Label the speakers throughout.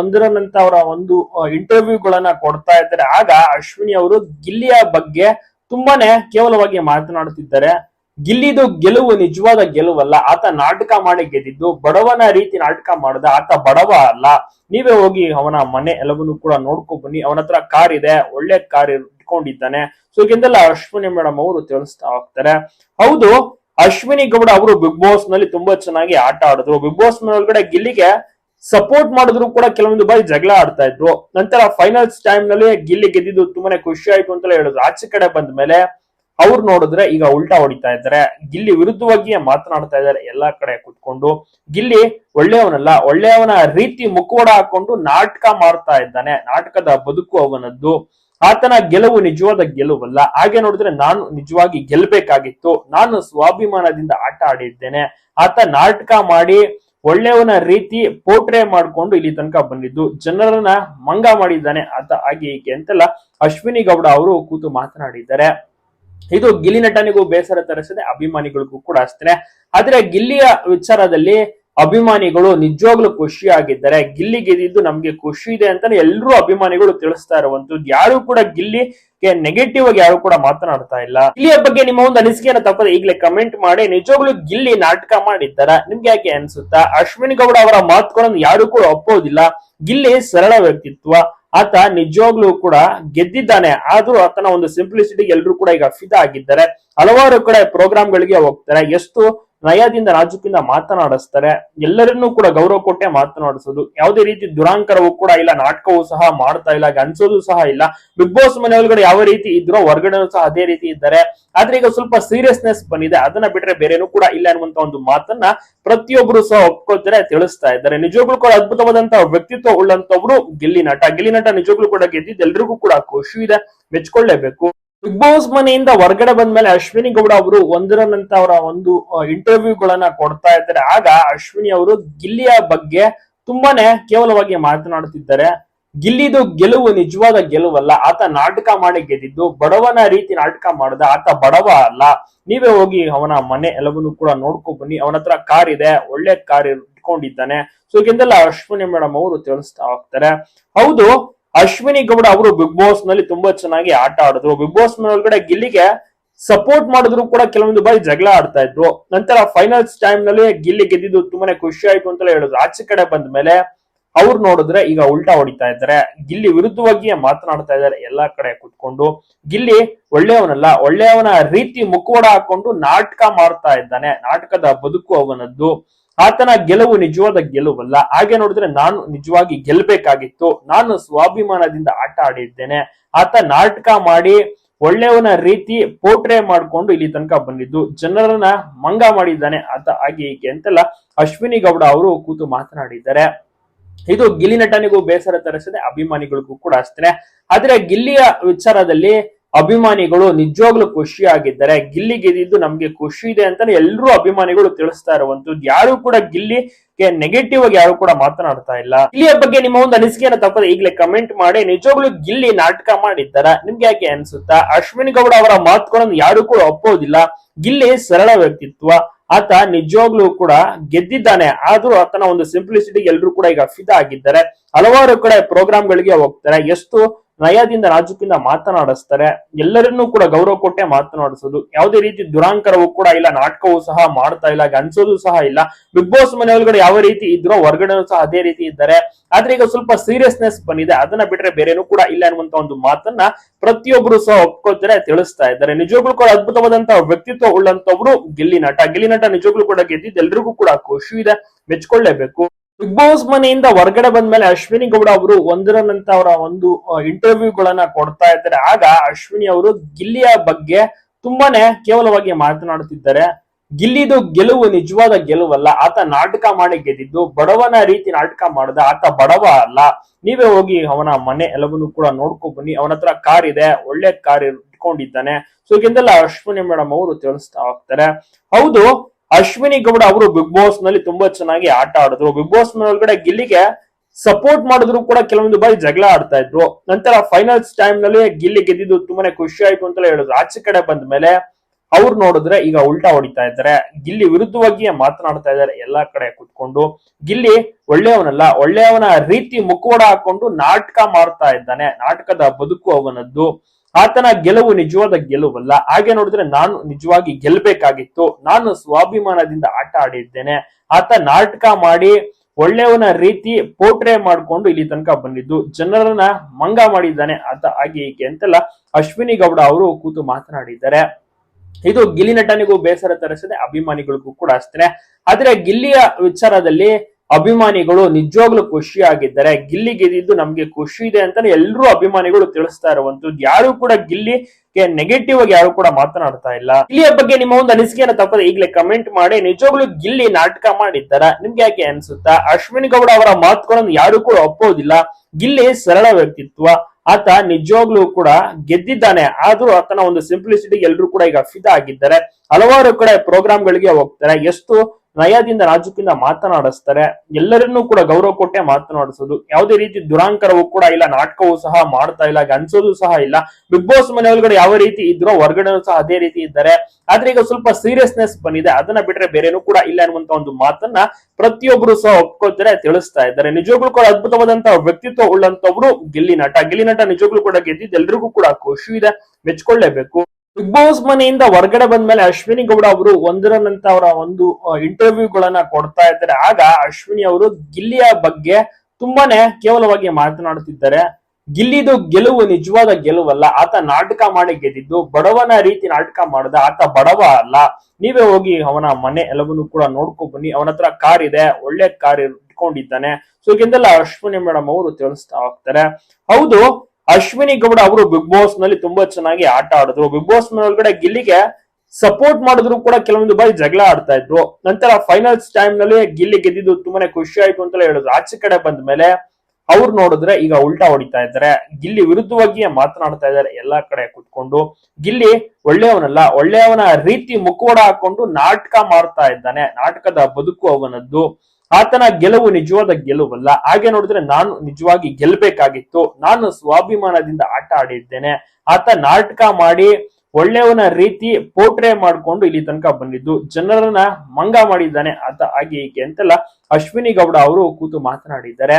Speaker 1: ಒಂದರ ಅವರ ಒಂದು ಇಂಟರ್ವ್ಯೂಗಳನ್ನ ಕೊಡ್ತಾ ಇದ್ದಾರೆ. ಆಗ ಅಶ್ವಿನಿ ಅವರು ಗಿಲ್ಲಿಯ ಬಗ್ಗೆ ತುಂಬಾನೇ ಕೇವಲವಾಗಿ ಮಾತನಾಡುತ್ತಿದ್ದಾರೆ. ಗಿಲ್ಲಿದು ಗೆಲುವು ನಿಜವಾದ ಗೆಲುವಲ್ಲ. ಆತ ನಾಟಕ ಮಾಡಿ ಗೆದ್ದಿದ್ದು, ಬಡವನ ರೀತಿ ನಾಟಕ ಮಾಡದ, ಆತ ಬಡವ ಅಲ್ಲ. ನೀವೇ ಹೋಗಿ ಅವನ ಮನೆ ಎಲ್ಲವನ್ನೂ ಕೂಡ ನೋಡ್ಕೊ ಬನ್ನಿ. ಅವನ ಹತ್ರ ಕಾರ್ ಇದೆ, ಒಳ್ಳೆ ಕಾರ್ ಇಟ್ಕೊಂಡಿದ್ದಾನೆ. ಸೊ ಇದೆಲ್ಲ ಅಶ್ವಿನಿ ಮೇಡಮ್ ಅವರು ತಿಳಿಸ್ತಾ ಹೋಗ್ತಾರೆ. ಹೌದು, ಅಶ್ವಿನಿ ಗೌಡ ಅವರು ಬಿಗ್ ಬಾಸ್ನಲ್ಲಿ ತುಂಬಾ ಚೆನ್ನಾಗಿ ಆಟ ಆಡಿದ್ರು. ಬಿಗ್ ಬಾಸ್ ಒಳಗಡೆ ಗಿಲ್ಲಿಗೆ ಸಪೋರ್ಟ್ ಮಾಡಿದ್ರು ಕೂಡ ಕೆಲವೊಂದು ಬಾರಿ ಜಗಳ ಆಡ್ತಾ ಇದ್ರು. ನಂತರ ಫೈನಲ್ಸ್ ಟೈಮ್ನಲ್ಲಿ ಗಿಲ್ಲಿ ಗೆದ್ದಿದ್ದು ತುಂಬಾನೇ ಖುಷಿ ಆಯ್ತು ಅಂತಲೇ ಹೇಳಿದ್ರು. ಆಚೆ ಕಡೆ ಬಂದ ಮೇಲೆ ಅವ್ರು ನೋಡಿದ್ರೆ ಈಗ ಉಲ್ಟಾ ಹೊಡಿತಾ ಇದ್ದಾರೆ. ಗಿಲ್ಲಿ ವಿರುದ್ಧವಾಗಿಯೇ ಮಾತನಾಡ್ತಾ ಇದ್ದಾರೆ ಎಲ್ಲಾ ಕಡೆ ಕುತ್ಕೊಂಡು. ಗಿಲ್ಲಿ ಒಳ್ಳೆಯವನಲ್ಲ, ಒಳ್ಳೆಯವನ ರೀತಿ ಮುಖವಾಡ ಹಾಕೊಂಡು ನಾಟಕ ಮಾಡ್ತಾ ಇದ್ದಾನೆ. ನಾಟಕದ ಬದುಕು ಅವನದ್ದು. ಆತನ ಗೆಲುವು ನಿಜವಾದ ಗೆಲುವಲ್ಲ. ಹಾಗೆ ನೋಡಿದ್ರೆ ನಾನು ನಿಜವಾಗಿ ಗೆಲ್ಬೇಕಾಗಿತ್ತು. ನಾನು ಸ್ವಾಭಿಮಾನದಿಂದ ಆಟ ಆಡಿದ್ದೇನೆ. ಆತ ನಾಟಕ ಮಾಡಿ ಒಳ್ಳೆಯವನ ರೀತಿ ಪೋಟ್ರೆ ಮಾಡ್ಕೊಂಡು ಇಲ್ಲಿ ತನಕ ಬಂದಿದ್ದು. ಜನರನ್ನ ಮಂಗ ಮಾಡಿದ್ದಾನೆ ಆತ ಹಾಗೆ ಹೀಗೆ ಅಂತೆಲ್ಲ ಅಶ್ವಿನಿ ಗೌಡ ಅವರು ಕೂತು ಮಾತನಾಡಿದ್ದಾರೆ. ಇದು ಗಿಲ್ಲಿ ನಟನಿಗೂ ಬೇಸರ ತರಿಸದೆ, ಅಭಿಮಾನಿಗಳಿಗೂ ಕೂಡ ಅಷ್ಟೇ ಆದ್ರೆ ಗಿಲ್ಲಿಯ ವಿಚಾರದಲ್ಲಿ ಅಭಿಮಾನಿಗಳು ನಿಜವಾಗ್ಲೂ ಖುಷಿಯಾಗಿದ್ದಾರೆ. ಗಿಲ್ಲಿ ಗೆದ್ದಿದ್ದು ನಮ್ಗೆ ಖುಷಿ ಇದೆ ಅಂತಾನೆ ಎಲ್ಲರೂ ಅಭಿಮಾನಿಗಳು ತಿಳಿಸ್ತಾ ಇರುವಂತದ್ದು ಯಾರು ಕೂಡ ಗಿಲ್ಲಿಗೆ ನೆಗೆಟಿವ್ ಆಗಿ ಯಾರು ಕೂಡ ಮಾತನಾಡ್ತಾ ಇಲ್ಲ. ಗಿಲ್ಲಿಯ ಬಗ್ಗೆ ನಿಮ್ಮ ಒಂದು ಅನಿಸಿಕೆಯನ್ನು ತಪ್ಪದೆ ಈಗಲೇ ಕಮೆಂಟ್ ಮಾಡಿ. ನಿಜವಾಗ್ಲೂ ಗಿಲ್ಲಿ ನಾಟಕ ಮಾಡಿದ್ದಾರ? ನಿಮ್ಗೆ ಯಾಕೆ ಅನ್ಸುತ್ತಾ? ಅಶ್ವಿನಿ ಗೌಡ ಅವರ ಮಾತುಗಳನ್ನು ಯಾರು ಕೂಡ ಒಪ್ಪೋದಿಲ್ಲ ಗಿಲ್ಲಿ ಸರಳ ವ್ಯಕ್ತಿತ್ವ. ಆತ ನಿಜವಾಗ್ಲೂ ಕೂಡ ಗೆದ್ದಿದ್ದಾನೆ. ಆದ್ರೂ ಆತನ ಒಂದು ಸಿಂಪ್ಲಿಸಿಟಿ ಎಲ್ಲರೂ ಕೂಡ ಈಗ ಫಿದ ಆಗಿದ್ದಾರೆ. ಹಲವಾರು ಕಡೆ ಪ್ರೋಗ್ರಾಮ್ ಗಳಿಗೆ ಹೋಗ್ತಾರೆ. ಎಷ್ಟು ನಯದಿಂದ ರಾಜಕೀಯ ಮಾತನಾಡಿಸ್ತಾರೆ. ಎಲ್ಲರನ್ನೂ ಕೂಡ ಗೌರವ ಕೊಟ್ಟೆ ಮಾತನಾಡಿಸೋದು. ಯಾವುದೇ ರೀತಿ ದುರಾಂಕರವೂ ಕೂಡ ಇಲ್ಲ, ನಾಟಕವೂ ಸಹ ಮಾಡ್ತಾ ಇಲ್ಲ ಅನ್ಸೋದು ಸಹ ಇಲ್ಲ. ಬಿಗ್ ಬಾಸ್ ಮನೆ ಒಳಗಡೆ ಯಾವ ರೀತಿ ಇದ್ರೋ ಹೊರಗಡೆನೂ ಸಹ ಅದೇ ರೀತಿ ಇದ್ದಾರೆ. ಆದ್ರೆ ಈಗ ಸ್ವಲ್ಪ ಸೀರಿಯಸ್ನೆಸ್ ಬಂದಿದೆ. ಅದನ್ನ ಬಿಟ್ರೆ ಬೇರೆನೂ ಕೂಡ ಇಲ್ಲ ಅನ್ನುವಂತ ಒಂದು ಮಾತನ್ನ ಪ್ರತಿಯೊಬ್ಬರು ಸಹ ಒಪ್ಕೋತಾರೆ ತಿಳಿಸ್ತಾ ಇದ್ದಾರೆ. ನಿಜವಾಗ್ಲೂ ಕೂಡ ಅದ್ಭುತವಾದಂತಹ ವ್ಯಕ್ತಿತ್ವ ಉಳ್ಳಂತವ್ರು ಗಿಲ್ಲಿ ನಟ. ಗಿಲ್ಲಿ ನಟ ನಿಜವಾಗ್ಲೂ ಕೂಡ ಗೆದ್ದಿದ್ದು ಎಲ್ರಿಗೂ ಕೂಡ ಖುಷಿ ಇದೆ. ಮೆಚ್ಕೊಳ್ಳೇಬೇಕು. ಬಿಗ್ ಬಾಸ್ ಮನೆಯಿಂದ ಹೊರಗಡೆ ಬಂದ್ಮೇಲೆ ಅಶ್ವಿನಿ ಗೌಡ ಅವರು ಒಂದರ ಅವರ ಒಂದು ಇಂಟರ್ವ್ಯೂಗಳನ್ನ ಕೊಡ್ತಾ ಇದ್ದಾರೆ. ಆಗ ಅಶ್ವಿನಿ ಅವರು ಗಿಲ್ಲಿಯ ಬಗ್ಗೆ ತುಂಬಾನೇ ಕೇವಲವಾಗಿ ಮಾತನಾಡುತ್ತಿದ್ದಾರೆ. ಗಿಲ್ಲಿದು ಗೆಲುವು ನಿಜವಾದ ಗೆಲುವಲ್ಲ. ಆತ ನಾಟಕ ಮಾಡಿ ಗೆದ್ದಿದ್ದು, ಬಡವನ ರೀತಿ ನಾಟಕ ಮಾಡದ. ಆತ ಬಡವ ಅಲ್ಲ. ನೀವೇ ಹೋಗಿ ಅವನ ಮನೆ ಎಲ್ಲವನ್ನೂ ಕೂಡ ನೋಡ್ಕೊ ಬನ್ನಿ. ಅವನ ಹತ್ರ ಕಾರ್ ಇದೆ. ಒಳ್ಳೆ ಕಾರ್ ಇಟ್ಕೊಂಡಿದ್ದಾನೆ. ಸೊ ಇದೆಲ್ಲ ಅಶ್ವಿನಿ ಮೇಡಮ್ ಅವರು ತಿಳಿಸ್ತಾ ಹೋಗ್ತಾರೆ. ಹೌದು ಅಶ್ವಿನಿ ಗೌಡ ಅವರು ಬಿಗ್ ಬಾಸ್ನಲ್ಲಿ ತುಂಬಾ ಚೆನ್ನಾಗಿ ಆಟ ಆಡಿದ್ರು. ಬಿಗ್ ಬಾಸ್ ಒಳಗಡೆ ಗಿಲ್ಲಿಗೆ ಸಪೋರ್ಟ್ ಮಾಡಿದ್ರು ಕೂಡ ಕೆಲವೊಂದು ಬಾರಿ ಜಗಳ ಆಡ್ತಾ ಇದ್ರು. ನಂತರ ಫೈನಲ್ಸ್ ಟೈಮ್ನಲ್ಲಿ ಗಿಲ್ಲಿ ಗೆದ್ದಿದ್ದು ತುಂಬಾನೇ ಖುಷಿ ಆಯ್ತು ಅಂತಲೇ ಹೇಳಿದ್ರು. ಆಚೆ ಕಡೆ ಬಂದ ಮೇಲೆ ಅವ್ರು ನೋಡಿದ್ರೆ ಈಗ ಉಲ್ಟಾ ಹೊಡಿತಾ ಇದ್ದಾರೆ. ಗಿಲ್ಲಿ ವಿರುದ್ಧವಾಗಿಯೇ ಮಾತನಾಡ್ತಾ ಇದ್ದಾರೆ ಎಲ್ಲಾ ಕಡೆ ಕುತ್ಕೊಂಡು. ಗಿಲ್ಲಿ ಒಳ್ಳೆಯವನಲ್ಲ, ಒಳ್ಳೆಯವನ ರೀತಿ ಮುಖವಾಡ ಹಾಕೊಂಡು ನಾಟಕ ಮಾಡ್ತಾ ಇದ್ದಾನೆ. ನಾಟಕದ ಬದುಕು ಅವನದ್ದು. ಆತನ ಗೆಲುವು ನಿಜವಾದ ಗೆಲುವಲ್ಲ. ಹಾಗೆ ನೋಡಿದ್ರೆ ನಾನು ನಿಜವಾಗಿ ಗೆಲ್ಬೇಕಾಗಿತ್ತು. ನಾನು ಸ್ವಾಭಿಮಾನದಿಂದ ಆಟ ಆಡಿದ್ದೇನೆ. ಆತ ನಾಟಕ ಮಾಡಿ ಒಳ್ಳೆಯವನ ರೀತಿ ಪೋಟ್ರೆ ಮಾಡ್ಕೊಂಡು ಇಲ್ಲಿ ತನಕ ಬಂದಿದ್ದು. ಜನರನ್ನ ಮಂಗ ಮಾಡಿದ್ದಾನೆ ಆತ ಹಾಗೆ ಹೀಗೆ ಅಂತೆಲ್ಲ ಅಶ್ವಿನಿ ಗೌಡ ಅವರು ಕೂತು ಮಾತನಾಡಿದ್ದಾರೆ. ಇದು ಗಿಲ್ಲಿ ನಟನಿಗೂ ಬೇಸರ ತರಿಸದೆ, ಅಭಿಮಾನಿಗಳಿಗೂ ಕೂಡ ಅಷ್ಟೇ. ಆದ್ರೆ ಗಿಲ್ಲಿಯ ವಿಚಾರದಲ್ಲಿ ಅಭಿಮಾನಿಗಳು ನಿಜವಾಗ್ಲೂ ಖುಷಿಯಾಗಿದ್ದಾರೆ. ಗಿಲ್ಲಿ ಗೆದ್ದಿದ್ದು ನಮ್ಗೆ ಖುಷಿ ಇದೆ ಅಂತಾನೆ ಎಲ್ಲರೂ ಅಭಿಮಾನಿಗಳು ತಿಳಿಸ್ತಾ ಇರುವಂತದ್ದು ಯಾರು ಕೂಡ ಗಿಲ್ಲಿಗೆ ನೆಗೆಟಿವ್ ಆಗಿ ಯಾರು ಕೂಡ ಮಾತನಾಡ್ತಾ ಇಲ್ಲ. ಗಿಲ್ಲಿಯ ಬಗ್ಗೆ ನಿಮ್ಮ ಒಂದು ಅನಿಸಿಕೆಯನ್ನು ತಪ್ಪದೆ ಈಗಲೇ ಕಮೆಂಟ್ ಮಾಡಿ. ನಿಜವಾಗ್ಲೂ ಗಿಲ್ಲಿ ನಾಟಕ ಮಾಡಿದ್ದಾರ? ನಿಮ್ಗೆ ಯಾಕೆ ಅನ್ಸುತ್ತಾ? ಅಶ್ವಿನಿ ಗೌಡ ಅವರ ಮಾತುಗಳನ್ನು ಯಾರು ಕೂಡ ಒಪ್ಪೋದಿಲ್ಲ. ಗಿಲ್ಲಿ ಸರಳ ವ್ಯಕ್ತಿತ್ವ. ಆತ ನಿಜವಾಗ್ಲೂ ಕೂಡ ಗೆದ್ದಿದ್ದಾನೆ. ಆದ್ರೂ ಆತನ ಒಂದು ಸಿಂಪ್ಲಿಸಿಟಿ ಎಲ್ಲರೂ ಕೂಡ ಈಗ ಫಿದಾ ಆಗಿದ್ದಾರೆ. ಹಲವಾರು ಕಡೆ ಪ್ರೋಗ್ರಾಮ್ ಗಳಿಗೆ ಹೋಗ್ತಾರೆ. ಎಷ್ಟು ನಯದಿಂದ ನಾಜುಕಿಂದ ಮಾತನಾಡಿಸ್ತಾರೆ. ಎಲ್ಲರನ್ನೂ ಕೂಡ ಗೌರವ ಕೊಟ್ಟೆ ಮಾತನಾಡಿಸೋದು. ಯಾವುದೇ ರೀತಿ ದುರಾಂಕರವೂ ಕೂಡ ಇಲ್ಲ, ನಾಟಕವೂ ಸಹ ಮಾಡ್ತಾ ಇಲ್ಲ ಅನ್ಸೋದು ಸಹ ಇಲ್ಲ. ಬಿಗ್ ಬಾಸ್ ಮನೆ ಒಳಗಡೆ ಯಾವ ರೀತಿ ಇದ್ರೋ ಹೊರಗಡೆ ಸಹ ಅದೇ ರೀತಿ ಇದ್ದಾರೆ. ಆದ್ರೆ ಈಗ ಸ್ವಲ್ಪ ಸೀರಿಯಸ್ನೆಸ್ ಬಂದಿದೆ. ಅದನ್ನ ಬಿಟ್ರೆ ಬೇರೆನೂ ಕೂಡ ಇಲ್ಲ ಅನ್ನುವಂತ ಒಂದು ಮಾತನ್ನ ಪ್ರತಿಯೊಬ್ಬರು ಸಹ ಒಪ್ಕೋತಾರೆ ತಿಳಿಸ್ತಾ ಇದ್ದಾರೆ. ನಿಜವಾಗ್ಲೂ ಕೂಡ ಅದ್ಭುತವಾದಂತಹ ವ್ಯಕ್ತಿತ್ವ ಉಳ್ಳಂತವ್ರು ಗಿಲ್ಲಿ ನಟ. ಗಿಲ್ಲಿ ನಟ ನಿಜವಾಗ್ಲೂ ಕೂಡ ಗೆದ್ದಿದ್ದು ಎಲ್ರಿಗೂ ಕೂಡ ಖುಷಿ ಇದೆ. ಮೆಚ್ಕೊಳ್ಳೇಬೇಕು. ಬಿಗ್ ಬಾಸ್ ಮನೆಯಿಂದ ಹೊರಗಡೆ ಬಂದ್ಮೇಲೆ ಅಶ್ವಿನಿ ಗೌಡ ಅವರು ಒಂದರ ನಂತರ ಅವರ ಒಂದು ಇಂಟರ್ವ್ಯೂಗಳನ್ನ ಕೊಡ್ತಾ ಇದ್ದಾರೆ. ಆಗ ಅಶ್ವಿನಿ ಅವರು ಗಿಲ್ಲಿಯ ಬಗ್ಗೆ ತುಂಬಾನೇ ಕೇವಲವಾಗಿ ಮಾತನಾಡುತ್ತಿದ್ದಾರೆ. ಗಿಲ್ಲಿದು ಗೆಲುವು ನಿಜವಾದ ಗೆಲುವಲ್ಲ. ಆತ ನಾಟಕ ಮಾಡಿ ಗೆದ್ದಿದ್ದು, ಬಡವನ ರೀತಿ ನಾಟಕ ಮಾಡದ, ಆತ ಬಡವ ಅಲ್ಲ. ನೀವೇ ಹೋಗಿ ಅವನ ಮನೆ ಎಲ್ಲವನ್ನೂ ಕೂಡ ನೋಡ್ಕೊ ಬನ್ನಿ. ಅವನ ಹತ್ರ ಕಾರ್ ಇದೆ, ಒಳ್ಳೆ ಕಾರ್ ಇಟ್ಕೊಂಡಿದ್ದಾನೆ. ಸೊ ಇದೆಲ್ಲ ಅಶ್ವಿನಿ ಮೇಡಮ್ ಅವರು ತಿಳಿಸ್ತಾ ಹೋಗ್ತಾರೆ. ಹೌದು ಅಶ್ವಿನಿ ಗೌಡ ಅವರು ಬಿಗ್ ಬಾಸ್ನಲ್ಲಿ ತುಂಬಾ ಚೆನ್ನಾಗಿ ಆಟ ಆಡಿದ್ರು. ಬಿಗ್ ಬಾಸ್ ಒಳಗಡೆ ಗಿಲ್ಲಿಗೆ ಸಪೋರ್ಟ್ ಮಾಡಿದ್ರು ಕೂಡ ಕೆಲವೊಂದು ಬಾರಿ ಜಗಳ ಆಡ್ತಾ ಇದ್ರು. ನಂತರ ಫೈನಲ್ಸ್ ಟೈಮ್ನಲ್ಲಿ ಗಿಲ್ಲಿ ಗೆದ್ದಿದ್ದು ತುಂಬಾನೇ ಖುಷಿ ಆಯ್ತು ಅಂತಲೇ ಹೇಳಿದ್ರು ಆಚೆ ಕಡೆ ಬಂದ ಮೇಲೆ ಅವ್ರು ನೋಡಿದ್ರೆ ಈಗ ಉಲ್ಟಾ ಹೊಡಿತಾ ಇದ್ದಾರೆ. ಗಿಲ್ಲಿ ವಿರುದ್ಧವಾಗಿಯೇ ಮಾತನಾಡ್ತಾ ಇದ್ದಾರೆ ಎಲ್ಲಾ ಕಡೆ ಕುತ್ಕೊಂಡು. ಗಿಲ್ಲಿ ಒಳ್ಳೆಯವನಲ್ಲ, ಒಳ್ಳೆಯವನ ರೀತಿ ಮುಖವಾಡ ಹಾಕೊಂಡು ನಾಟಕ ಮಾಡ್ತಾ ಇದ್ದಾನೆ. ನಾಟಕದ ಬದುಕು ಅವನದ್ದು. ಆತನ ಗೆಲುವು ನಿಜವಾದ ಗೆಲುವಲ್ಲ. ಹಾಗೆ ನೋಡಿದ್ರೆ ನಾನು ನಿಜವಾಗಿ ಗೆಲ್ಬೇಕಾಗಿತ್ತು. ನಾನು ಸ್ವಾಭಿಮಾನದಿಂದ ಆಟ ಆಡಿದ್ದೇನೆ. ಆತ ನಾಟಕ ಮಾಡಿ ಒಳ್ಳೆಯವನ ರೀತಿ ಪೋಟ್ರೆ ಮಾಡ್ಕೊಂಡು ಇಲ್ಲಿ ತನಕ ಬಂದಿದ್ದು. ಜನರನ್ನ ಮಂಗ ಮಾಡಿದ್ದಾನೆ ಆತ ಹಾಗೆ ಹೀಗೆ ಅಂತೆಲ್ಲ ಅಶ್ವಿನಿ ಗೌಡ ಅವರು ಕೂತು ಮಾತನಾಡಿದ್ದಾರೆ. ಇದು ಗಿಲ್ಲಿ ನಟನಿಗೂ ಬೇಸರ ತರಿಸದೆ, ಅಭಿಮಾನಿಗಳಿಗೂ ಕೂಡ ಅಷ್ಟೇ. ಆದ್ರೆ ಗಿಲ್ಲಿಯ ವಿಚಾರದಲ್ಲಿ ಅಭಿಮಾನಿಗಳು ನಿಜವಾಗ್ಲೂ ಖುಷಿಯಾಗಿದ್ದಾರೆ. ಗಿಲ್ಲಿ ಗೆದ್ದಿದ್ದು ನಮ್ಗೆ ಖುಷಿ ಇದೆ ಅಂತಾನೆ ಎಲ್ಲರೂ ಅಭಿಮಾನಿಗಳು ತಿಳಿಸ್ತಾ ಇರುವಂತದ್ದು ಯಾರು ಕೂಡ ಗಿಲ್ಲಿಗೆ ನೆಗೆಟಿವ್ ಆಗಿ ಯಾರು ಕೂಡ ಮಾತನಾಡ್ತಾ ಇಲ್ಲ. ಗಿಲ್ಲಿಯ ಬಗ್ಗೆ ನಿಮ್ಮ ಒಂದು ಅನಿಸಿಕೆಯನ್ನು ತಪ್ಪದೆ ಈಗಲೇ ಕಮೆಂಟ್ ಮಾಡಿ. ನಿಜವಾಗ್ಲೂ ಗಿಲ್ಲಿ ನಾಟಕ ಮಾಡಿದ್ದಾರ? ನಿಮ್ಗೆ ಯಾಕೆ ಅನ್ಸುತ್ತಾ? ಅಶ್ವಿನಿ ಗೌಡ ಅವರ ಮಾತುಗಳನ್ನು ಯಾರು ಕೂಡ ಒಪ್ಪೋದಿಲ್ಲ ಗಿಲ್ಲಿ ಸರಳ ವ್ಯಕ್ತಿತ್ವ. ಆತ ನಿಜವಾಗ್ಲೂ ಕೂಡ ಗೆದ್ದಿದ್ದಾನೆ. ಆದ್ರೂ ಆತನ ಒಂದು ಸಿಂಪ್ಲಿಸಿಟಿ ಎಲ್ಲರೂ ಕೂಡ ಈಗ ಫಿದ ಆಗಿದ್ದಾರೆ. ಹಲವಾರು ಕಡೆ ಪ್ರೋಗ್ರಾಮ್ ಗಳಿಗೆ ಹೋಗ್ತಾರೆ. ಎಷ್ಟು ನಯದಿಂದ ರಾಜಕೀಯ ಮಾತನಾಡಿಸ್ತಾರೆ. ಎಲ್ಲರನ್ನೂ ಕೂಡ ಗೌರವ ಕೊಟ್ಟೆ ಮಾತನಾಡಿಸೋದು. ಯಾವುದೇ ರೀತಿ ದುರಾಂಕರವೂ ಕೂಡ ಇಲ್ಲ, ನಾಟಕವೂ ಸಹ ಮಾಡ್ತಾ ಇಲ್ಲ ಅನ್ಸೋದು ಸಹ ಇಲ್ಲ. ಬಿಗ್ ಬಾಸ್ ಮನೆ ಒಳಗಡೆ ಯಾವ ರೀತಿ ಇದ್ರೋ ಹೊರಗಡೆ ಸಹ ಅದೇ ರೀತಿ ಇದ್ದಾರೆ. ಆದ್ರೆ ಈಗ ಸ್ವಲ್ಪ ಸೀರಿಯಸ್ನೆಸ್ ಬಂದಿದೆ. ಅದನ್ನ ಬಿಟ್ರೆ ಬೇರೆನೂ ಕೂಡ ಇಲ್ಲ ಅನ್ನುವಂತ ಒಂದು ಮಾತನ್ನ ಪ್ರತಿಯೊಬ್ಬರು ಸಹ ಒಪ್ಕೋತಾರೆ ತಿಳಿಸ್ತಾ ಇದ್ದಾರೆ. ನಿಜವಾಗ್ಲೂ ಕೂಡ ಅದ್ಭುತವಾದಂತಹ ವ್ಯಕ್ತಿತ್ವ ಉಳ್ಳಂತವ್ರು ಗಿಲ್ಲಿ ನಟ. ಗಿಲ್ಲಿ ನಟ ನಿಜವಾಗ್ಲೂ ಕೂಡ ಗೆದ್ದಿದ್ದು ಎಲ್ರಿಗೂ ಕೂಡ ಖುಷಿ ಇದೆ. ಮೆಚ್ಕೊಳ್ಳೇಬೇಕು. ಬಿಗ್ ಬಾಸ್ ಮನೆಯಿಂದ ಹೊರಗಡೆ ಬಂದ್ಮೇಲೆ ಅಶ್ವಿನಿ ಗೌಡ ಅವರು ಒಂದರ ಅವರ ಒಂದು ಇಂಟರ್ವ್ಯೂಗಳನ್ನ ಕೊಡ್ತಾ ಇದ್ದಾರೆ. ಆಗ ಅಶ್ವಿನಿ ಅವರು ಗಿಲ್ಲಿಯ ಬಗ್ಗೆ ತುಂಬಾನೇ ಕೇವಲವಾಗಿ ಮಾತನಾಡುತ್ತಿದ್ದಾರೆ. ಗಿಲ್ಲಿದು ಗೆಲುವು ನಿಜವಾದ ಗೆಲುವಲ್ಲ. ಆತ ನಾಟಕ ಮಾಡಿ ಗೆದ್ದಿದ್ದು, ಬಡವನ ರೀತಿ ನಾಟಕ ಮಾಡದ, ಆತ ಬಡವ ಅಲ್ಲ. ನೀವೇ ಹೋಗಿ ಅವನ ಮನೆ ಎಲ್ಲವನ್ನು ಕೂಡ ನೋಡ್ಕೊ ಬನ್ನಿ. ಅವನ ಹತ್ರ ಕಾರ್ ಇದೆ, ಒಳ್ಳೆ ಕಾರ್ ಇಟ್ಕೊಂಡಿದ್ದಾನೆ. ಸೊ ಇದೆಲ್ಲ ಅಶ್ವಿನಿ ಮೇಡಮ್ ಅವರು ತಿಳಿಸ್ತಾ ಹೋಗ್ತಾರೆ. ಹೌದು ಅಶ್ವಿನಿ ಗೌಡ ಅವರು ಬಿಗ್ ಬಾಸ್ನಲ್ಲಿ ತುಂಬಾ ಚೆನ್ನಾಗಿ ಆಟ ಆಡಿದ್ರು. ಬಿಗ್ ಬಾಸ್ ಒಳಗಡೆ ಗಿಲ್ಲಿಗೆ ಸಪೋರ್ಟ್ ಮಾಡಿದ್ರು ಕೂಡ ಕೆಲವೊಂದು ಬಾರಿ ಜಗಳ ಆಡ್ತಾ ಇದ್ರು. ನಂತರ ಫೈನಲ್ಸ್ ಟೈಮ್ನಲ್ಲಿ ಗಿಲ್ಲಿ ಗೆದ್ದಿದ್ದು ತುಂಬಾನೇ ಖುಷಿ ಆಯ್ತು ಅಂತ ಹೇಳಿದ್ರು. ಆಚೆ ಕಡೆ ಬಂದ ಮೇಲೆ ಅವ್ರು ನೋಡಿದ್ರೆ ಈಗ ಉಲ್ಟಾ ಹೊಡಿತಾ ಇದ್ದಾರೆ. ಗಿಲ್ಲಿ ವಿರುದ್ಧವಾಗಿಯೇ ಮಾತನಾಡ್ತಾ ಇದ್ದಾರೆ ಎಲ್ಲಾ ಕಡೆ ಕುತ್ಕೊಂಡು. ಗಿಲ್ಲಿ ಒಳ್ಳೆಯವನಲ್ಲ, ಒಳ್ಳೆಯವನ ರೀತಿ ಮುಖವಾಡ ಹಾಕೊಂಡು ನಾಟಕ ಮಾಡ್ತಾ ಇದ್ದಾನೆ. ನಾಟಕದ ಬದುಕು ಅವನದ್ದು. ಆತನ ಗೆಲುವು ನಿಜವಾದ ಗೆಲುವಲ್ಲ. ಹಾಗೆ ನೋಡಿದ್ರೆ ನಾನು ನಿಜವಾಗಿ ಗೆಲ್ಬೇಕಾಗಿತ್ತು. ನಾನು ಸ್ವಾಭಿಮಾನದಿಂದ ಆಟ ಆಡಿದ್ದೇನೆ. ಆತ ನಾಟಕ ಮಾಡಿ ಒಳ್ಳೆಯವನ ರೀತಿ ಪೋಟ್ರೆ ಮಾಡ್ಕೊಂಡು ಇಲ್ಲಿ ತನಕ ಬಂದಿದ್ದು. ಜನರನ್ನ ಮಂಗ ಮಾಡಿದ್ದಾನೆ ಆತ ಹಾಗೆ ಹೀಗೆ ಅಂತೆಲ್ಲ ಅಶ್ವಿನಿ ಗೌಡ ಅವರು ಕೂತು ಮಾತನಾಡಿದ್ದಾರೆ.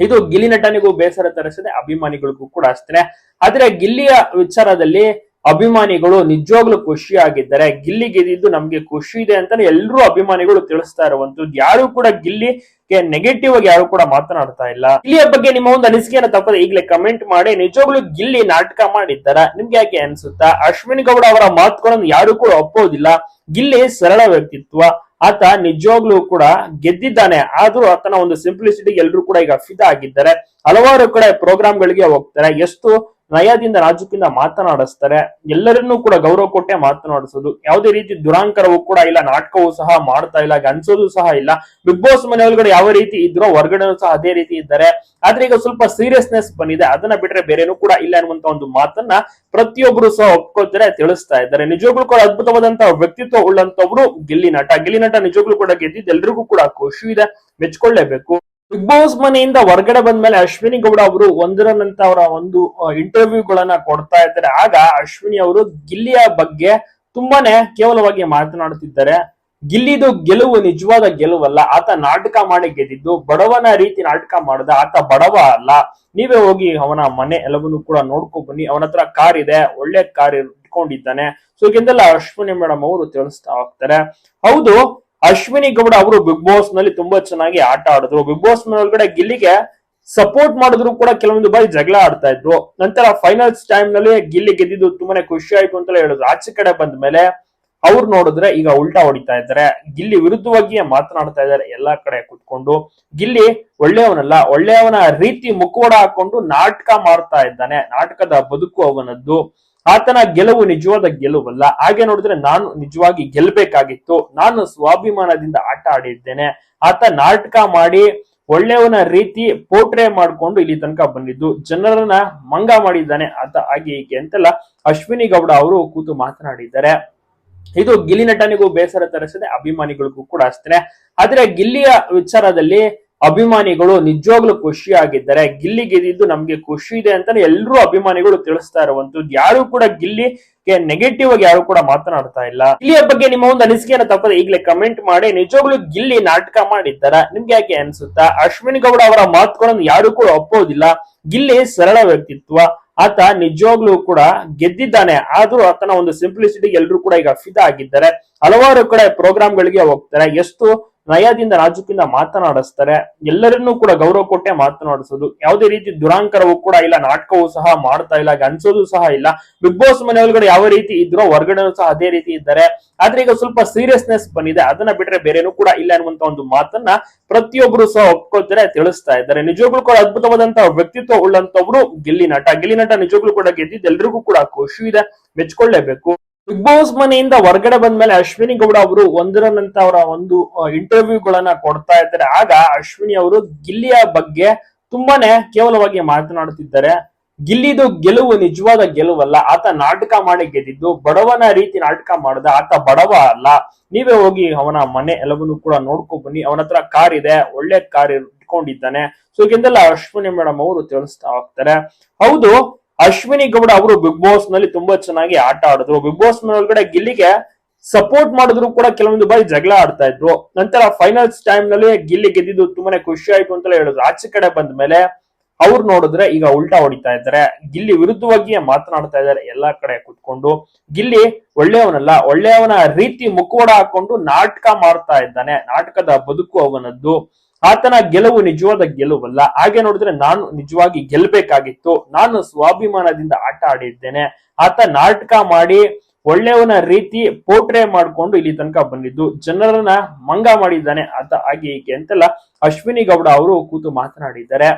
Speaker 1: ಇದು ಗಿಲ್ಲಿ ನಟನಿಗೂ ಬೇಸರ ತರಿಸದೆ ಅಭಿಮಾನಿಗಳಿಗೂ ಕೂಡ ಅಷ್ಟೇ ಆದ್ರೆ ಗಿಲ್ಲಿಯ ವಿಚಾರದಲ್ಲಿ ಅಭಿಮಾನಿಗಳು ನಿಜವಾಗ್ಲೂ ಖುಷಿಯಾಗಿದ್ದಾರೆ. ಗಿಲ್ಲಿ ಗೆದ್ದಿದ್ದು ನಮ್ಗೆ ಖುಷಿ ಇದೆ ಅಂತಾನೆ ಎಲ್ಲರೂ ಅಭಿಮಾನಿಗಳು ತಿಳಿಸ್ತಾ ಇರುವಂತದ್ದು ಯಾರು ಕೂಡ ಗಿಲ್ಲಿಗೆ ನೆಗೆಟಿವ್ ಆಗಿ ಯಾರು ಕೂಡ ಮಾತನಾಡ್ತಾ ಇಲ್ಲ. ಗಿಲ್ಲಿಯ ಬಗ್ಗೆ ನಿಮ್ಮ ಒಂದು ಅನಿಸಿಕೆಯನ್ನು ತಪ್ಪದೆ ಈಗಲೇ ಕಮೆಂಟ್ ಮಾಡಿ. ನಿಜವಾಗ್ಲೂ ಗಿಲ್ಲಿ ನಾಟಕ ಮಾಡಿದ್ದಾರ? ನಿಮ್ಗೆ ಯಾಕೆ ಅನ್ಸುತ್ತಾ? ಅಶ್ವಿನಿ ಗೌಡ ಅವರ ಮಾತುಗಳನ್ನು ಯಾರು ಕೂಡ ಒಪ್ಪೋದಿಲ್ಲ ಗಿಲ್ಲಿ ಸರಳ ವ್ಯಕ್ತಿತ್ವ. ಆತ ನಿಜವಾಗ್ಲೂ ಕೂಡ ಗೆದ್ದಿದ್ದಾನೆ. ಆದ್ರೂ ಆತನ ಒಂದು ಸಿಂಪ್ಲಿಸಿಟಿ ಎಲ್ಲರೂ ಕೂಡ ಈಗ ಫಿದ ಆಗಿದ್ದಾರೆ. ಹಲವಾರು ಕಡೆ ಪ್ರೋಗ್ರಾಮ್ ಗಳಿಗೆ ಹೋಗ್ತಾರೆ. ಎಷ್ಟು ನಯದಿಂದ ರಾಜಕೀಯ ಮಾತನಾಡಿಸ್ತಾರೆ. ಎಲ್ಲರನ್ನೂ ಕೂಡ ಗೌರವ ಕೊಟ್ಟೆ ಮಾತನಾಡಿಸೋದು. ಯಾವುದೇ ರೀತಿ ದುರಾಂಕರವೂ ಕೂಡ ಇಲ್ಲ, ನಾಟಕವೂ ಸಹ ಮಾಡ್ತಾ ಇಲ್ಲ ಅನ್ಸೋದು ಸಹ ಇಲ್ಲ. ಬಿಗ್ ಬಾಸ್ ಮನೆ ಒಳಗಡೆ ಯಾವ ರೀತಿ ಇದ್ರೋ ಹೊರಗಡೆನೂ ಸಹ ಅದೇ ರೀತಿ ಇದ್ದಾರೆ. ಆದ್ರೆ ಈಗ ಸ್ವಲ್ಪ ಸೀರಿಯಸ್ನೆಸ್ ಬಂದಿದೆ. ಅದನ್ನ ಬಿಟ್ರೆ ಬೇರೆನೂ ಕೂಡ ಇಲ್ಲ ಅನ್ನುವಂತ ಒಂದು ಮಾತನ್ನ ಪ್ರತಿಯೊಬ್ಬರು ಸಹ ಒಪ್ಕೋತಾರೆ ತಿಳಿಸ್ತಾ ಇದ್ದಾರೆ. ನಿಜವಾಗ್ಲೂ ಕೂಡ ಅದ್ಭುತವಾದಂತಹ ವ್ಯಕ್ತಿತ್ವ ಉಳ್ಳಂತವ್ರು ಗಿಲ್ಲಿ ನಟ. ಗಿಲ್ಲಿ ನಟ ನಿಜವಾಗ್ಲೂ ಕೂಡ ಗೆದ್ದಿದ್ದು ಎಲ್ರಿಗೂ ಕೂಡ ಖುಷಿ ಇದೆ. ಮೆಚ್ಕೊಳ್ಳೇಬೇಕು. ಬಿಗ್ ಬಾಸ್ ಮನೆಯಿಂದ ಹೊರಗಡೆ ಬಂದ್ಮೇಲೆ ಅಶ್ವಿನಿ ಗೌಡ ಅವರು ಒಂದರ ಅವರ ಒಂದು ಇಂಟರ್ವ್ಯೂಗಳನ್ನ ಕೊಡ್ತಾ ಇದ್ದಾರೆ. ಆಗ ಅಶ್ವಿನಿ ಅವರು ಗಿಲ್ಲಿಯ ಬಗ್ಗೆ ತುಂಬಾನೇ ಕೇವಲವಾಗಿ ಮಾತನಾಡುತ್ತಿದ್ದಾರೆ. ಗಿಲ್ಲಿದು ಗೆಲುವು ನಿಜವಾದ ಗೆಲುವಲ್ಲ. ಆತ ನಾಟಕ ಮಾಡಿ ಗೆದ್ದಿದ್ದು, ಬಡವನ ರೀತಿ ನಾಟಕ ಮಾಡದ, ಆತ ಬಡವ ಅಲ್ಲ. ನೀವೇ ಹೋಗಿ ಅವನ ಮನೆ ಎಲ್ಲವನ್ನೂ ಕೂಡ ನೋಡ್ಕೊ ಬನ್ನಿ. ಅವನ ಹತ್ರ ಕಾರ್ ಇದೆ, ಒಳ್ಳೆ ಕಾರ್ ಇಟ್ಕೊಂಡಿದ್ದಾನೆ. ಸೊ ಇದೆಲ್ಲ ಅಶ್ವಿನಿ ಮೇಡಮ್ ಅವರು ತಿಳಿಸ್ತಾ ಹೋಗ್ತಾರೆ. ಹೌದು ಅಶ್ವಿನಿ ಗೌಡ ಅವರು ಬಿಗ್ ಬಾಸ್ನಲ್ಲಿ ತುಂಬಾ ಚೆನ್ನಾಗಿ ಆಟ ಆಡಿದ್ರು. ಬಿಗ್ ಬಾಸ್ ಒಳಗಡೆ ಗಿಲ್ಲಿಗೆ ಸಪೋರ್ಟ್ ಮಾಡಿದ್ರು ಕೂಡ ಕೆಲವೊಂದು ಬಾರಿ ಜಗಳ ಆಡ್ತಾ ಇದ್ರು. ನಂತರ ಫೈನಲ್ಸ್ ಟೈಮ್ನಲ್ಲಿ ಗಿಲ್ಲಿ ಗೆದ್ದಿದ್ದು ತುಂಬಾನೇ ಖುಷಿ ಆಯ್ತು ಅಂತಲೇ ಹೇಳಿದ್ರು. ಆಚೆ ಕಡೆ ಬಂದ ಮೇಲೆ ಅವ್ರು ನೋಡಿದ್ರೆ ಈಗ ಉಲ್ಟಾ ಹೊಡಿತಾ ಇದ್ದಾರೆ. ಗಿಲ್ಲಿ ವಿರುದ್ಧವಾಗಿಯೇ ಮಾತನಾಡ್ತಾ ಇದ್ದಾರೆ ಎಲ್ಲಾ ಕಡೆ ಕುತ್ಕೊಂಡು. ಗಿಲ್ಲಿ ಒಳ್ಳೆಯವನಲ್ಲ, ಒಳ್ಳೆಯವನ ರೀತಿ ಮುಖವಾಡ ಹಾಕೊಂಡು ನಾಟಕ ಮಾಡ್ತಾ ಇದ್ದಾನೆ. ನಾಟಕದ ಬದುಕು ಅವನದ್ದು. ಆತನ ಗೆಲುವು ನಿಜವಾದ ಗೆಲುವಲ್ಲ. ಹಾಗೆ ನೋಡಿದ್ರೆ ನಾನು ನಿಜವಾಗಿ ಗೆಲ್ಬೇಕಾಗಿತ್ತು. ನಾನು ಸ್ವಾಭಿಮಾನದಿಂದ ಆಟ ಆಡಿದ್ದೇನೆ. ಆತ ನಾಟಕ ಮಾಡಿ ಒಳ್ಳೆಯವನ ರೀತಿ ಪೋಟ್ರೆ ಮಾಡ್ಕೊಂಡು ಇಲ್ಲಿ ತನಕ ಬಂದಿದ್ದು. ಜನರನ್ನ ಮಂಗ ಮಾಡಿದ್ದಾನೆ ಆತ ಹಾಗೆ ಹೀಗೆ ಅಂತೆಲ್ಲ ಅಶ್ವಿನಿ ಗೌಡ ಅವರು ಕೂತು ಮಾತನಾಡಿದ್ದಾರೆ. ಇದು ಗಿಲ್ಲಿ ನಟನಿಗೂ ಬೇಸರ ತರಿಸದೆ, ಅಭಿಮಾನಿಗಳಿಗೂ ಕೂಡ ಅಷ್ಟೇ. ಆದ್ರೆ ಗಿಲ್ಲಿಯ ವಿಚಾರದಲ್ಲಿ ಅಭಿಮಾನಿಗಳು ನಿಜವಾಗ್ಲೂ ಖುಷಿಯಾಗಿದ್ದಾರೆ. ಗಿಲ್ಲಿ ಗೆದ್ದಿದ್ದು ನಮ್ಗೆ ಖುಷಿ ಇದೆ ಅಂತಾನೆ ಎಲ್ಲರೂ ಅಭಿಮಾನಿಗಳು ತಿಳಿಸ್ತಾ ಇರುವಂತದ್ದು ಯಾರು ಕೂಡ ಗಿಲ್ಲಿ ನೆಗೆಟಿವ್ ಆಗಿ ಯಾರು ಕೂಡ ಮಾತನಾಡ್ತಾ ಇಲ್ಲ. ಗಿಲ್ಲಿಯ ಬಗ್ಗೆ ನಿಮ್ಮ ಒಂದು ಅನಿಸಿಕೆಯನ್ನು ತಪ್ಪದೆ ಈಗಲೇ ಕಮೆಂಟ್ ಮಾಡಿ. ನಿಜವಾಗ್ಲೂ ಗಿಲ್ಲಿ ನಾಟಕ ಮಾಡಿದ್ದಾರ? ನಿಮ್ಗೆ ಯಾಕೆ ಅನ್ಸುತ್ತಾ? ಅಶ್ವಿನಿ ಗೌಡ ಅವರ ಮಾತುಗಳನ್ನು ಯಾರು ಕೂಡ ಒಪ್ಪೋದಿಲ್ಲ. ಗಿಲ್ಲಿ ಸರಳ ವ್ಯಕ್ತಿತ್ವ. ಆತ ನಿಜವಾಗ್ಲೂ ಕೂಡ ಗೆದ್ದಿದ್ದಾನೆ. ಆದ್ರೂ ಆತನ ಒಂದು ಸಿಂಪ್ಲಿಸಿಟಿ ಎಲ್ಲರೂ ಕೂಡ ಈಗ ಫಿದಾ ಆಗಿದ್ದಾರೆ. ಹಲವಾರು ಕಡೆ ಪ್ರೋಗ್ರಾಮ್ ಗಳಿಗೆ ಹೋಗ್ತಾರೆ. ಎಷ್ಟು ನಯದಿಂದ ನಾಜುಕಿಂದ ಮಾತನಾಡಿಸ್ತಾರೆ. ಎಲ್ಲರನ್ನೂ ಕೂಡ ಗೌರವ ಕೊಟ್ಟೆ ಮಾತನಾಡಿಸೋದು. ಯಾವುದೇ ರೀತಿ ದುರಾಂಕರವೂ ಕೂಡ ಇಲ್ಲ, ನಾಟಕವೂ ಸಹ ಮಾಡ್ತಾ ಇಲ್ಲ ಅನ್ಸೋದು ಸಹ ಇಲ್ಲ. ಬಿಗ್ ಬಾಸ್ ಮನೆ ಒಳಗಡೆ ಯಾವ ರೀತಿ ಇದ್ರೋ ಹೊರಗಡೆ ಸಹ ಅದೇ ರೀತಿ ಇದ್ದಾರೆ. ಆದ್ರೆ ಈಗ ಸ್ವಲ್ಪ ಸೀರಿಯಸ್ನೆಸ್ ಬಂದಿದೆ. ಅದನ್ನ ಬಿಟ್ರೆ ಬೇರೆನೂ ಕೂಡ ಇಲ್ಲ ಅನ್ನುವಂತ ಒಂದು ಮಾತನ್ನ ಪ್ರತಿಯೊಬ್ಬರು ಸಹ ಒಪ್ಕೋತಾರೆ ತಿಳಿಸ್ತಾ ಇದ್ದಾರೆ. ನಿಜವಾಗ್ಲೂ ಕೂಡ ಅದ್ಭುತವಾದಂತಹ ವ್ಯಕ್ತಿತ್ವ ಉಳ್ಳಂತವ್ರು ಗಿಲ್ಲಿ ನಟ. ಗಿಲ್ಲಿ ನಟ ನಿಜವಾಗ್ಲೂ ಕೂಡ ಗೆದ್ದಿದ್ದು ಎಲ್ರಿಗೂ ಕೂಡ ಖುಷಿ ಇದೆ. ಮೆಚ್ಕೊಳ್ಳೇಬೇಕು. ಬಿಗ್ ಬಾಸ್ ಮನೆಯಿಂದ ಹೊರಗಡೆ ಬಂದ್ಮೇಲೆ ಅಶ್ವಿನಿ ಗೌಡ ಅವರು ಒಂದರ ನಂತರ ಅವರ ಒಂದು ಇಂಟರ್ವ್ಯೂಗಳನ್ನ ಕೊಡ್ತಾ ಇದ್ದಾರೆ. ಆಗ ಅಶ್ವಿನಿ ಅವರು ಗಿಲ್ಲಿಯ ಬಗ್ಗೆ ತುಂಬಾನೇ ಕೇವಲವಾಗಿ ಮಾತನಾಡುತ್ತಿದ್ದಾರೆ. ಗಿಲ್ಲಿದು ಗೆಲುವು ನಿಜವಾದ ಗೆಲುವಲ್ಲ. ಆತ ನಾಟಕ ಮಾಡಿ ಗೆದ್ದಿದ್ದು, ಬಡವನ ರೀತಿ ನಾಟಕ ಮಾಡದ, ಆತ ಬಡವ ಅಲ್ಲ. ನೀವೇ ಹೋಗಿ ಅವನ ಮನೆ ಎಲ್ಲವನ್ನೂ ಕೂಡ ನೋಡ್ಕೊ ಬನ್ನಿ. ಅವನ ಹತ್ರ ಕಾರ್ ಇದೆ, ಒಳ್ಳೆ ಕಾರ್ ಇಟ್ಕೊಂಡಿದ್ದಾನೆ. ಸೊ ಇದೆಲ್ಲ ಅಶ್ವಿನಿ ಮೇಡಮ್ ಅವರು ತಿಳಿಸ್ತಾ ಹೋಗ್ತಾರೆ. ಹೌದು ಅಶ್ವಿನಿ ಗೌಡ ಅವರು ಬಿಗ್ ಬಾಸ್ನಲ್ಲಿ ತುಂಬಾ ಚೆನ್ನಾಗಿ ಆಟ ಆಡಿದ್ರು. ಬಿಗ್ ಬಾಸ್ ಒಳಗಡೆ ಗಿಲ್ಲಿಗೆ ಸಪೋರ್ಟ್ ಮಾಡಿದ್ರು ಕೂಡ ಕೆಲವೊಂದು ಬಾರಿ ಜಗಳ ಆಡ್ತಾ ಇದ್ರು. ನಂತರ ಫೈನಲ್ಸ್ ಟೈಮ್ನಲ್ಲಿ ಗಿಲ್ಲಿ ಗೆದ್ದಿದ್ದು ತುಂಬಾನೇ ಖುಷಿ ಆಯ್ತು ಅಂತಲೇ ಹೇಳಿದ್ರು. ಆಚೆ ಕಡೆ ಬಂದ ಮೇಲೆ ಅವ್ರು ನೋಡಿದ್ರೆ ಈಗ ಉಲ್ಟಾ ಹೊಡಿತಾ ಇದ್ದಾರೆ. ಗಿಲ್ಲಿ ವಿರುದ್ಧವಾಗಿ ಮಾತನಾಡ್ತಾ ಇದ್ದಾರೆ ಎಲ್ಲಾ ಕಡೆ ಕುತ್ಕೊಂಡು. ಗಿಲ್ಲಿ ಒಳ್ಳೆಯವನಲ್ಲ, ಒಳ್ಳೆಯವನ ರೀತಿ ಮುಖವಾಡ ಹಾಕೊಂಡು ನಾಟಕ ಮಾಡ್ತಾ ಇದ್ದಾನೆ. ನಾಟಕದ ಬದುಕು ಅವನದ್ದು. ಆತನ ಗೆಲುವು ನಿಜವಾದ ಗೆಲುವಲ್ಲ. ಹಾಗೆ ನೋಡಿದ್ರೆ ನಾನು ನಿಜವಾಗಿ ಗೆಲ್ಬೇಕಾಗಿತ್ತು. ನಾನು ಸ್ವಾಭಿಮಾನದಿಂದ ಆಟ ಆಡಿದ್ದೇನೆ. ಆತ ನಾಟಕ ಮಾಡಿ ಒಳ್ಳೆಯವನ ರೀತಿ ಪೋಟ್ರೆ ಮಾಡ್ಕೊಂಡು ಇಲ್ಲಿ ತನಕ ಬಂದಿದ್ದು. ಜನರನ್ನ ಮಂಗ ಮಾಡಿದ್ದಾನೆ ಆತ ಹಾಗೆ ಹೀಗೆ ಅಂತೆಲ್ಲ ಅಶ್ವಿನಿ ಗೌಡ ಅವರು ಕೂತು ಮಾತನಾಡಿದ್ದಾರೆ.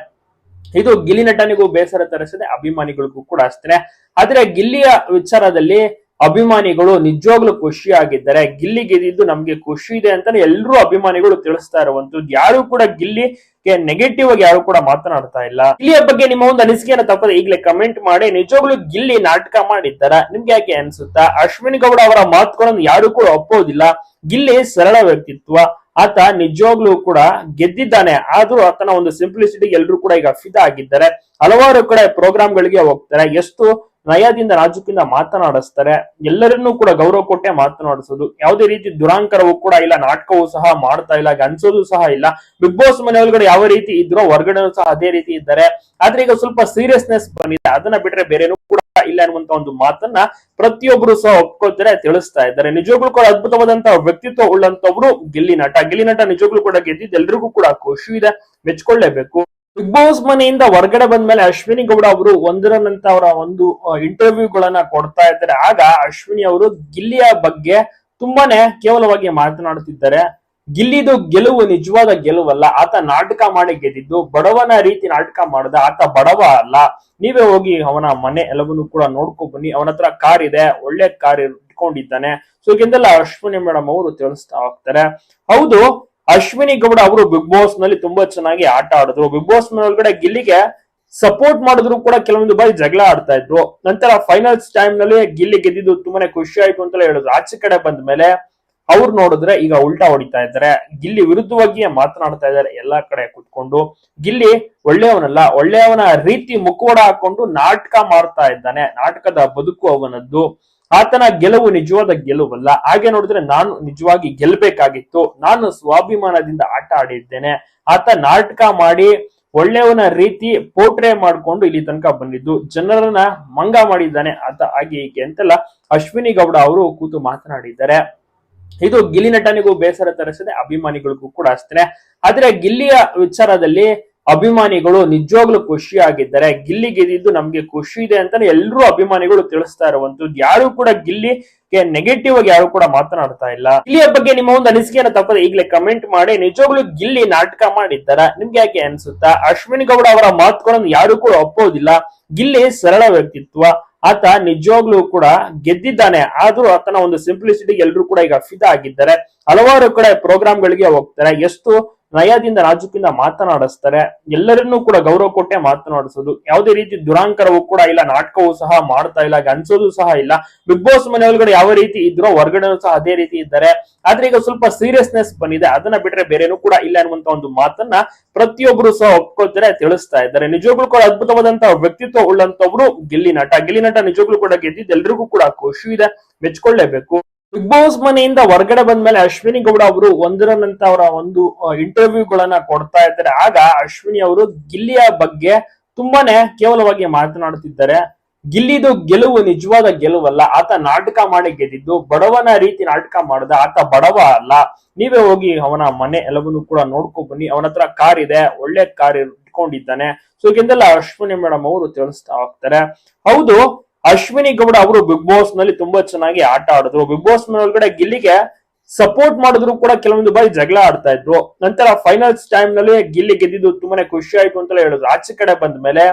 Speaker 1: ಇದು ಗಿಲ್ಲಿ ನಟನಿಗೂ ಬೇಸರ ತರಿಸದೆ, ಅಭಿಮಾನಿಗಳಿಗೂ ಕೂಡ ಅಷ್ಟೇ. ಆದ್ರೆ ಗಿಲ್ಲಿಯ ವಿಚಾರದಲ್ಲಿ ಅಭಿಮಾನಿಗಳು ನಿಜವಾಗ್ಲೂ ಖುಷಿಯಾಗಿದ್ದಾರೆ. ಗಿಲ್ಲಿ ಗೆದ್ದಿದ್ದು ನಮ್ಗೆ ಖುಷಿ ಇದೆ ಅಂತಾನೆ ಎಲ್ಲರೂ ಅಭಿಮಾನಿಗಳು ತಿಳಿಸ್ತಾ ಇರುವಂತದ್ದು ಯಾರು ಕೂಡ ಗಿಲ್ಲಿ ನೆಗೆಟಿವ್ ಆಗಿ ಯಾರು ಕೂಡ ಮಾತನಾಡ್ತಾ ಇಲ್ಲ. ಗಿಲ್ಲಿಯ ಬಗ್ಗೆ ನಿಮ್ಮ ಒಂದು ಅನಿಸಿಕೆಯನ್ನು ತಪ್ಪದೆ ಈಗಲೇ ಕಮೆಂಟ್ ಮಾಡಿ. ನಿಜವಾಗ್ಲೂ ಗಿಲ್ಲಿ ನಾಟಕ ಮಾಡಿದ್ದಾರ? ನಿಮ್ಗೆ ಯಾಕೆ ಅನ್ಸುತ್ತಾ? ಅಶ್ವಿನಿ ಗೌಡ ಅವರ ಮಾತುಗಳನ್ನು ಯಾರು ಕೂಡ ಒಪ್ಪೋದಿಲ್ಲ. ಗಿಲ್ಲಿ ಸರಳ ವ್ಯಕ್ತಿತ್ವ. ಆತ ನಿಜವಾಗ್ಲೂ ಕೂಡ ಗೆದ್ದಿದ್ದಾನೆ. ಆದ್ರೂ ಆತನ ಒಂದು ಸಿಂಪ್ಲಿಸಿಟಿ ಎಲ್ಲರೂ ಕೂಡ ಈಗ ಫಿದ ಆಗಿದ್ದಾರೆ. ಹಲವಾರು ಕಡೆ ಪ್ರೋಗ್ರಾಮ್ ಗಳಿಗೆ ಹೋಗ್ತಾರೆ. ಎಷ್ಟು ನಯದಿಂದ ರಾಜಕೀಯ ಮಾತನಾಡಿಸ್ತಾರೆ. ಎಲ್ಲರನ್ನೂ ಕೂಡ ಗೌರವ ಕೊಟ್ಟೆ ಮಾತನಾಡಿಸೋದು. ಯಾವುದೇ ರೀತಿ ದುರಾಂಕರವೂ ಕೂಡ ಇಲ್ಲ, ನಾಟಕವೂ ಸಹ ಮಾಡ್ತಾ ಇಲ್ಲ ಅನ್ಸೋದು ಸಹ ಇಲ್ಲ. ಬಿಗ್ ಬಾಸ್ ಮನೆ ಒಳಗಡೆ ಯಾವ ರೀತಿ ಇದ್ರೋ ಹೊರಗಡೆ ಸಹ ಅದೇ ರೀತಿ ಇದ್ದಾರೆ. ಆದ್ರೆ ಈಗ ಸ್ವಲ್ಪ ಸೀರಿಯಸ್ನೆಸ್ ಬಂದಿದೆ ಅದನ್ನ ಬಿಟ್ರೆ ಬೇರೆನೂ ಕೂಡ ಇಲ್ಲ ಅನ್ನುವಂತ ಒಂದು ಮಾತನ್ನ ಪ್ರತಿಯೊಬ್ಬರು ಸಹ ಒಪ್ಕೋತಾರೆ ತಿಳಿಸ್ತಾ ಇದ್ದಾರೆ. ನಿಜವಾಗ್ಲೂ ಕೂಡ ಅದ್ಭುತವಾದಂತಹ ವ್ಯಕ್ತಿತ್ವ ಉಳ್ಳಂತವ್ರು ಗಿಲ್ಲಿ ನಟ. ಗಿಲ್ಲಿ ನಟ ನಿಜವಾಗ್ಲೂ ಕೂಡ ಗೆದ್ದಿದ್ದು ಎಲ್ರಿಗೂ ಕೂಡ ಖುಷಿ ಇದೆ. ಮೆಚ್ಕೊಳ್ಳೇಬೇಕು. ಬಿಗ್ ಬಾಸ್ ಮನೆಯಿಂದ ಹೊರಗಡೆ ಬಂದ್ಮೇಲೆ ಅಶ್ವಿನಿ ಗೌಡ ಅವರು ಒಂದಿರನಂತ ಅವರ ಒಂದು ಇಂಟರ್ವ್ಯೂಗಳನ್ನ ಕೊಡ್ತಾ ಇದ್ದಾರೆ. ಆಗ ಅಶ್ವಿನಿ ಅವರು ಗಿಲ್ಲಿಯ ಬಗ್ಗೆ ತುಂಬಾನೇ ಕೇವಲವಾಗಿ ಮಾತನಾಡುತ್ತಿದ್ದಾರೆ. ಗಿಲ್ಲಿದು ಗೆಲುವು ನಿಜವಾದ ಗೆಲುವಲ್ಲ. ಆತ ನಾಟಕ ಮಾಡಿ ಗೆದ್ದಿದ್ದು, ಬಡವನ ರೀತಿ ನಾಟಕ ಮಾಡದ, ಆತ ಬಡವ ಅಲ್ಲ. ನೀವೇ ಹೋಗಿ ಅವನ ಮನೆ ಎಲ್ಲವನ್ನೂ ಕೂಡ ನೋಡ್ಕೊ ಬನ್ನಿ. ಅವನ ಹತ್ರ ಕಾರ್ ಇದೆ, ಒಳ್ಳೆ ಕಾರ್ ಇಟ್ಕೊಂಡಿದ್ದಾನೆ. ಸೊ ಇದೆಲ್ಲ ಅಶ್ವಿನಿ ಮೇಡಮ್ ಅವರು ತಿಳಿಸ್ತಾ ಹೋಗ್ತಾರೆ. ಹೌದು ಅಶ್ವಿನಿ ಗೌಡ ಅವರು ಬಿಗ್ ಬಾಸ್ನಲ್ಲಿ ತುಂಬಾ ಚೆನ್ನಾಗಿ ಆಟ ಆಡಿದ್ರು. ಬಿಗ್ ಬಾಸ್ ಒಳಗಡೆ ಗಿಲ್ಲಿಗೆ ಸಪೋರ್ಟ್ ಮಾಡಿದ್ರು ಕೂಡ ಕೆಲವೊಂದು ಬಾರಿ ಜಗಳ ಆಡ್ತಾ ಇದ್ರು. ನಂತರ ಫೈನಲ್ಸ್ ಟೈಮ್ನಲ್ಲಿ ಗಿಲ್ಲಿ ಗೆದ್ದಿದ್ದು ತುಂಬಾನೇ ಖುಷಿ ಆಯ್ತು ಅಂತ ಹೇಳಿದ್ರು. ಆಚೆ ಕಡೆ ಬಂದ ಮೇಲೆ ಅವ್ರು ನೋಡಿದ್ರೆ ಈಗ ಉಲ್ಟಾ ಹೊಡಿತಾ ಇದ್ದಾರೆ. ಗಿಲ್ಲಿ ವಿರುದ್ಧವಾಗಿ ಮಾತನಾಡ್ತಾ ಇದ್ದಾರೆ ಎಲ್ಲಾ ಕಡೆ ಕುತ್ಕೊಂಡು. ಗಿಲ್ಲಿ ಒಳ್ಳೆಯವನಲ್ಲ, ಒಳ್ಳೆಯವನ ರೀತಿ ಮುಖವಾಡ ಹಾಕೊಂಡು ನಾಟಕ ಮಾಡ್ತಾ ಇದ್ದಾನೆ. ನಾಟಕದ ಬದುಕು ಅವನದ್ದು. ಆತನ ಗೆಲುವು ನಿಜವಾದ ಗೆಲುವಲ್ಲ. ಹಾಗೆ ನೋಡಿದ್ರೆ ನಾನು ನಿಜವಾಗಿ ಗೆಲ್ಬೇಕಾಗಿತ್ತು. ನಾನು ಸ್ವಾಭಿಮಾನದಿಂದ ಆಟ ಆಡಿದ್ದೇನೆ. ಆತ ನಾಟಕ ಮಾಡಿ ಒಳ್ಳೆಯವನ ರೀತಿ ಪೋಟ್ರೆ ಮಾಡ್ಕೊಂಡು ಇಲ್ಲಿ ತನಕ ಬಂದಿದ್ದು. ಜನರನ್ನ ಮಂಗ ಮಾಡಿದ್ದಾನೆ ಆತ ಹಾಗೆ ಹೀಗೆ ಅಂತೆಲ್ಲ ಅಶ್ವಿನಿ ಗೌಡ ಅವರು ಕೂತು ಮಾತನಾಡಿದ್ದಾರೆ. ಇದು ಗಿಲ್ಲಿ ನಟನಿಗೂ ಬೇಸರ ತರಿಸದೆ ಅಭಿಮಾನಿಗಳಿಗೂ ಕೂಡ ಅಷ್ಟೇ ಆದ್ರೆ ಗಿಲ್ಲಿಯ ವಿಚಾರದಲ್ಲಿ ಅಭಿಮಾನಿಗಳು ನಿಜವಾಗ್ಲೂ ಖುಷಿಯಾಗಿದ್ದಾರೆ. ಗಿಲ್ಲಿ ಗೆದ್ದಿದ್ದು ನಮ್ಗೆ ಖುಷಿ ಇದೆ ಅಂತಾನೆ ಎಲ್ಲರೂ ಅಭಿಮಾನಿಗಳು ತಿಳಿಸ್ತಾ ಇರುವಂತದ್ದು ಯಾರು ಕೂಡ ಗಿಲ್ಲಿ ನೆಗೆಟಿವ್ ಆಗಿ ಯಾರು ಕೂಡ ಮಾತನಾಡ್ತಾ ಇಲ್ಲ. ಗಿಲ್ಲಿಯ ಬಗ್ಗೆ ನಿಮ್ಮ ಒಂದು ಅನಿಸಿಕೆಯನ್ನು ತಪ್ಪದೆ ಈಗಲೇ ಕಮೆಂಟ್ ಮಾಡಿ. ನಿಜವಾಗ್ಲೂ ಗಿಲ್ಲಿ ನಾಟಕ ಮಾಡಿದ್ದಾರ? ನಿಮ್ಗೆ ಯಾಕೆ ಅನ್ಸುತ್ತಾ? ಅಶ್ವಿನಿ ಗೌಡ ಅವರ ಮಾತುಗಳನ್ನು ಯಾರು ಕೂಡ ಒಪ್ಪೋದಿಲ್ಲ ಗಿಲ್ಲಿ ಸರಳ ವ್ಯಕ್ತಿತ್ವ. ಆತ ನಿಜವಾಗ್ಲೂ ಕೂಡ ಗೆದ್ದಿದ್ದಾನೆ. ಆದ್ರೂ ಆತನ ಒಂದು ಸಿಂಪ್ಲಿಸಿಟಿ ಎಲ್ಲರೂ ಕೂಡ ಈಗ ಫಿದಾ ಆಗಿದ್ದಾರೆ. ಹಲವಾರು ಕಡೆ ಪ್ರೋಗ್ರಾಮ್ ಗಳಿಗೆ ಹೋಗ್ತಾರೆ. ಎಷ್ಟು ನಯದಿಂದ ರಾಜಕೀಯ ಮಾತನಾಡಿಸ್ತಾರೆ. ಎಲ್ಲರನ್ನೂ ಕೂಡ ಗೌರವ ಕೊಟ್ಟೆ ಮಾತನಾಡಿಸೋದು. ಯಾವುದೇ ರೀತಿ ದುರಾಂಕರವೂ ಕೂಡ ಇಲ್ಲ, ನಾಟಕವೂ ಸಹ ಮಾಡ್ತಾ ಇಲ್ಲ ಅನ್ಸೋದು ಸಹ ಇಲ್ಲ. ಬಿಗ್ ಬಾಸ್ ಮನೆ ಒಳಗಡೆ ಯಾವ ರೀತಿ ಇದ್ರೋ ಹೊರಗಡೆನೂ ಸಹ ಅದೇ ರೀತಿ ಇದ್ದಾರೆ. ಆದ್ರೆ ಈಗ ಸ್ವಲ್ಪ ಸೀರಿಯಸ್ನೆಸ್ ಬಂದಿದೆ. ಅದನ್ನ ಬಿಟ್ರೆ ಬೇರೆನೂ ಕೂಡ ಇಲ್ಲ ಅನ್ನುವಂತ ಒಂದು ಮಾತನ್ನ ಪ್ರತಿಯೊಬ್ಬರು ಸಹ ಒಪ್ಕೋತಾರೆ ತಿಳಿಸ್ತಾ ಇದ್ದಾರೆ. ನಿಜವಾಗ್ಲೂ ಕೂಡ ಅದ್ಭುತವಾದಂತಹ ವ್ಯಕ್ತಿತ್ವ ಉಳ್ಳಂತವ್ರು ಗಿಲ್ಲಿ ನಟ. ಗಿಲ್ಲಿ ನಟ ನಿಜವಾಗ್ಲೂ ಕೂಡ ಗೆದ್ದಿದ್ದು ಎಲ್ರಿಗೂ ಕೂಡ ಖುಷಿ ಇದೆ. ಮೆಚ್ಕೊಳ್ಳೇಬೇಕು. ಬಿಗ್ ಬಾಸ್ ಮನೆಯಿಂದ ಹೊರಗಡೆ ಬಂದ್ಮೇಲೆ ಅಶ್ವಿನಿ ಗೌಡ ಅವರು ಒಂದರ ಅವರ ಒಂದು ಇಂಟರ್ವ್ಯೂಗಳನ್ನ ಕೊಡ್ತಾ ಇದ್ದಾರೆ. ಆಗ ಅಶ್ವಿನಿ ಅವರು ಗಿಲ್ಲಿಯ ಬಗ್ಗೆ ತುಂಬಾನೇ ಕೇವಲವಾಗಿ ಮಾತನಾಡುತ್ತಿದ್ದಾರೆ. ಗಿಲ್ಲಿದು ಗೆಲುವು ನಿಜವಾದ ಗೆಲುವಲ್ಲ. ಆತ ನಾಟಕ ಮಾಡಿ ಗೆದ್ದಿದ್ದು, ಬಡವನ ರೀತಿ ನಾಟಕ ಮಾಡದ. ಆತ ಬಡವ ಅಲ್ಲ. ನೀವೇ ಹೋಗಿ ಅವನ ಮನೆ ಎಲ್ಲವನ್ನೂ ಕೂಡ ನೋಡ್ಕೊ ಬನ್ನಿ. ಅವನ ಹತ್ರ ಕಾರ್ ಇದೆ. ಒಳ್ಳೆ ಕಾರ್ ಇಟ್ಕೊಂಡಿದ್ದಾನೆ. ಸೊ ಇದೆಲ್ಲ ಅಶ್ವಿನಿ ಮೇಡಮ್ ಅವರು ತಿಳಿಸ್ತಾ ಹೋಗ್ತಾರೆ. ಹೌದು ಅಶ್ವಿನಿ ಗೌಡ ಅವರು ಬಿಗ್ ಬಾಸ್ನಲ್ಲಿ ತುಂಬಾ ಚೆನ್ನಾಗಿ ಆಟ ಆಡಿದ್ರು. ಬಿಗ್ ಬಾಸ್ ಒಳಗಡೆ ಗಿಲ್ಲಿಗೆ ಸಪೋರ್ಟ್ ಮಾಡಿದ್ರು ಕೂಡ ಕೆಲವೊಂದು ಬಾರಿ ಜಗಳ ಆಡ್ತಾ ಇದ್ರು. ನಂತರ ಫೈನಲ್ಸ್ ಟೈಮ್ನಲ್ಲಿ ಗಿಲ್ಲಿ ಗೆದ್ದಿದ್ದು ತುಂಬಾನೇ ಖುಷಿ ಆಯ್ತು ಅಂತ ಹೇಳಿದ್ರು. ಆಚೆ ಕಡೆ ಬಂದ ಮೇಲೆ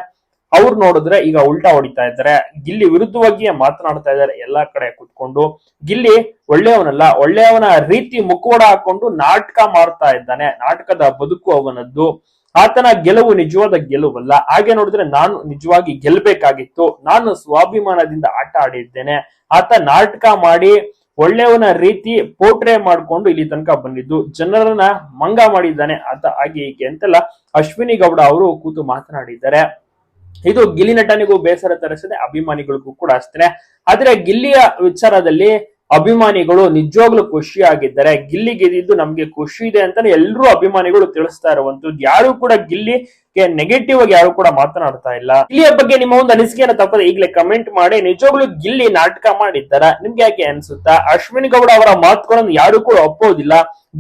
Speaker 1: ಅವ್ರು ನೋಡಿದ್ರೆ ಈಗ ಉಲ್ಟಾ ಹೊಡಿತಾ ಇದ್ದಾರೆ. ಗಿಲ್ಲಿ ವಿರುದ್ಧವಾಗಿ ಮಾತನಾಡ್ತಾ ಇದ್ದಾರೆ ಎಲ್ಲಾ ಕಡೆ ಕುತ್ಕೊಂಡು. ಗಿಲ್ಲಿ ಒಳ್ಳೆಯವನಲ್ಲ, ಒಳ್ಳೆಯವನ ರೀತಿ ಮುಖವಾಡ ಹಾಕೊಂಡು ನಾಟಕ ಮಾಡ್ತಾ ಇದ್ದಾನೆ. ನಾಟಕದ ಬದುಕು ಅವನದ್ದು. ಆತನ ಗೆಲುವು ನಿಜವಾದ ಗೆಲುವಲ್ಲ. ಹಾಗೆ ನೋಡಿದ್ರೆ ನಾನು ನಿಜವಾಗಿ ಗೆಲ್ಬೇಕಾಗಿತ್ತು. ನಾನು ಸ್ವಾಭಿಮಾನದಿಂದ ಆಟ ಆಡಿದ್ದೇನೆ. ಆತ ನಾಟಕ ಮಾಡಿ ಒಳ್ಳೆಯವನ ರೀತಿ ಪೋಟ್ರೆ ಮಾಡ್ಕೊಂಡು ಇಲ್ಲಿ ತನಕ ಬಂದಿದ್ದು. ಜನರನ್ನ ಮಂಗ ಮಾಡಿದ್ದಾನೆ ಆತ ಹಾಗೆ ಹೀಗೆ ಅಂತೆಲ್ಲ ಅಶ್ವಿನಿ ಗೌಡ ಅವರು ಕೂತು ಮಾತನಾಡಿದ್ದಾರೆ. ಇದು ಗಿಲ್ಲಿ ನಟನಿಗೂ ಬೇಸರ ತರಿಸದೆ, ಅಭಿಮಾನಿಗಳಿಗೂ ಕೂಡ ಅಷ್ಟೇ. ಆದ್ರೆ ಗಿಲ್ಲಿಯ ವಿಚಾರದಲ್ಲಿ ಅಭಿಮಾನಿಗಳು ನಿಜವಾಗ್ಲೂ ಖುಷಿಯಾಗಿದ್ದಾರೆ. ಗಿಲ್ಲಿ ಗೆದ್ದಿದ್ದು ನಮ್ಗೆ ಖುಷಿ ಇದೆ ಅಂತಾನೆ ಎಲ್ಲರೂ ಅಭಿಮಾನಿಗಳು ತಿಳಿಸ್ತಾ ಇರುವಂತದ್ದು ಯಾರು ಕೂಡ ಗಿಲ್ಲಿ ನೆಗೆಟಿವ್ ಆಗಿ ಯಾರು ಕೂಡ ಮಾತನಾಡ್ತಾ ಇಲ್ಲ. ಗಿಲ್ಲಿಯ ಬಗ್ಗೆ ನಿಮ್ಮ ಒಂದು ಅನಿಸಿಕೆಯನ್ನು ತಪ್ಪದೆ ಈಗಲೇ ಕಮೆಂಟ್ ಮಾಡಿ. ನಿಜವಾಗ್ಲೂ ಗಿಲ್ಲಿ ನಾಟಕ ಮಾಡಿದ್ದಾರ? ನಿಮ್ಗೆ ಯಾಕೆ ಅನ್ಸುತ್ತಾ? ಅಶ್ವಿನಿ ಗೌಡ ಅವರ ಮಾತುಗಳನ್ನು ಯಾರು ಕೂಡ ಒಪ್ಪೋದಿಲ್ಲ.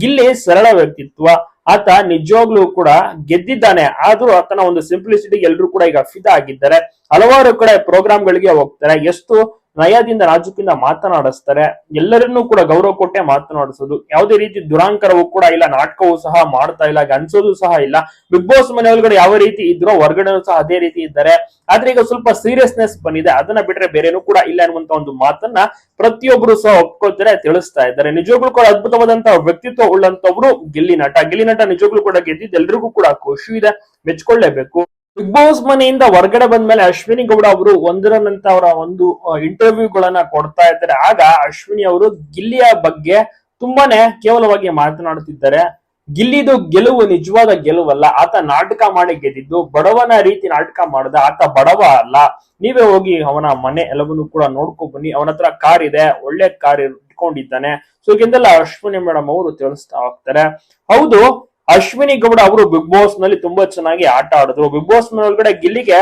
Speaker 1: ಗಿಲ್ಲಿ ಸರಳ ವ್ಯಕ್ತಿತ್ವ. ಆತ ನಿಜವಾಗ್ಲೂ ಕೂಡ ಗೆದ್ದಿದ್ದಾನೆ. ಆದ್ರೂ ಆತನ ಒಂದು ಸಿಂಪ್ಲಿಸಿಟಿ ಎಲ್ಲರೂ ಕೂಡ ಈಗ ಫಿದಾ ಆಗಿದ್ದಾರೆ. ಹಲವಾರು ಕಡೆ ಪ್ರೋಗ್ರಾಮ್ಗಳಿಗೆ ಹೋಗ್ತಾರೆ. ಎಷ್ಟು ನಯದಿಂದ ನಾಜುಕಿಂದ ಮಾತನಾಡಿಸ್ತಾರೆ. ಎಲ್ಲರನ್ನೂ ಕೂಡ ಗೌರವ ಕೊಟ್ಟೆ ಮಾತನಾಡಿಸೋದು. ಯಾವುದೇ ರೀತಿ ದುರಾಂಕರವೂ ಕೂಡ ಇಲ್ಲ, ನಾಟಕವೂ ಸಹ ಮಾಡ್ತಾ ಇಲ್ಲ ಅನ್ಸೋದು ಸಹ ಇಲ್ಲ. ಬಿಗ್ ಬಾಸ್ ಮನೆ ಒಳಗಡೆ ಯಾವ ರೀತಿ ಇದ್ರೋ ಹೊರಗಡೆ ಸಹ ಅದೇ ರೀತಿ ಇದ್ದಾರೆ. ಆದ್ರೆ ಈಗ ಸ್ವಲ್ಪ ಸೀರಿಯಸ್ನೆಸ್ ಬಂದಿದೆ. ಅದನ್ನ ಬಿಟ್ರೆ ಬೇರೆನೂ ಕೂಡ ಇಲ್ಲ ಅನ್ನುವಂತ ಒಂದು ಮಾತನ್ನ ಪ್ರತಿಯೊಬ್ಬರು ಸಹ ಒಪ್ಕೋತಾರೆ ತಿಳಿಸ್ತಾ ಇದ್ದಾರೆ. ನಿಜವಾಗ್ಲೂ ಕೂಡ ಅದ್ಭುತವಾದಂತಹ ವ್ಯಕ್ತಿತ್ವ ಉಳ್ಳಂತವ್ರು ಗಿಲ್ಲಿ ನಟ. ಗಿಲ್ಲಿ ನಟ ನಿಜವಾಗ್ಲೂ ಕೂಡ ಗೆದ್ದಿದ್ದು ಎಲ್ರಿಗೂ ಕೂಡ ಖುಷಿ ಇದೆ. ಮೆಚ್ಕೊಳ್ಳೇಬೇಕು. ಬಿಗ್ ಬಾಸ್ ಮನೆಯಿಂದ ಹೊರಗಡೆ ಬಂದ್ಮೇಲೆ ಅಶ್ವಿನಿ ಗೌಡ ಅವರು ಒಂದರ ನಂತರ ಅವರ ಒಂದು ಇಂಟರ್ವ್ಯೂಗಳನ್ನ ಕೊಡ್ತಾ ಇದ್ದಾರೆ. ಆಗ ಅಶ್ವಿನಿ ಅವರು ಗಿಲ್ಲಿಯ ಬಗ್ಗೆ ತುಂಬಾನೇ ಕೇವಲವಾಗಿ ಮಾತನಾಡುತ್ತಿದ್ದಾರೆ. ಗಿಲ್ಲಿದು ಗೆಲುವು ನಿಜವಾದ ಗೆಲುವಲ್ಲ. ಆತ ನಾಟಕ ಮಾಡಿ ಗೆದ್ದಿದ್ದು, ಬಡವನ ರೀತಿ ನಾಟಕ ಮಾಡದ, ಆತ ಬಡವ ಅಲ್ಲ. ನೀವೇ ಹೋಗಿ ಅವನ ಮನೆ ಎಲ್ಲವನ್ನೂ ಕೂಡ ನೋಡ್ಕೊ ಬನ್ನಿ. ಅವನ ಹತ್ರ ಕಾರ್ ಇದೆ, ಒಳ್ಳೆ ಕಾರ್ ಇಟ್ಕೊಂಡಿದ್ದಾನೆ. ಸೊ ಇದೆಲ್ಲ ಅಶ್ವಿನಿ ಮೇಡಮ್ ಅವರು ತಿಳಿಸ್ತಾ ಹೋಗ್ತಾರೆ. ಹೌದು ಅಶ್ವಿನಿ ಗೌಡ ಅವರು ಬಿಗ್ ಬಾಸ್ನಲ್ಲಿ ತುಂಬಾ ಚೆನ್ನಾಗಿ ಆಟ ಆಡಿದ್ರು. ಬಿಗ್ ಬಾಸ್ ಒಳಗಡೆ ಗಿಲ್ಲಿಗೆ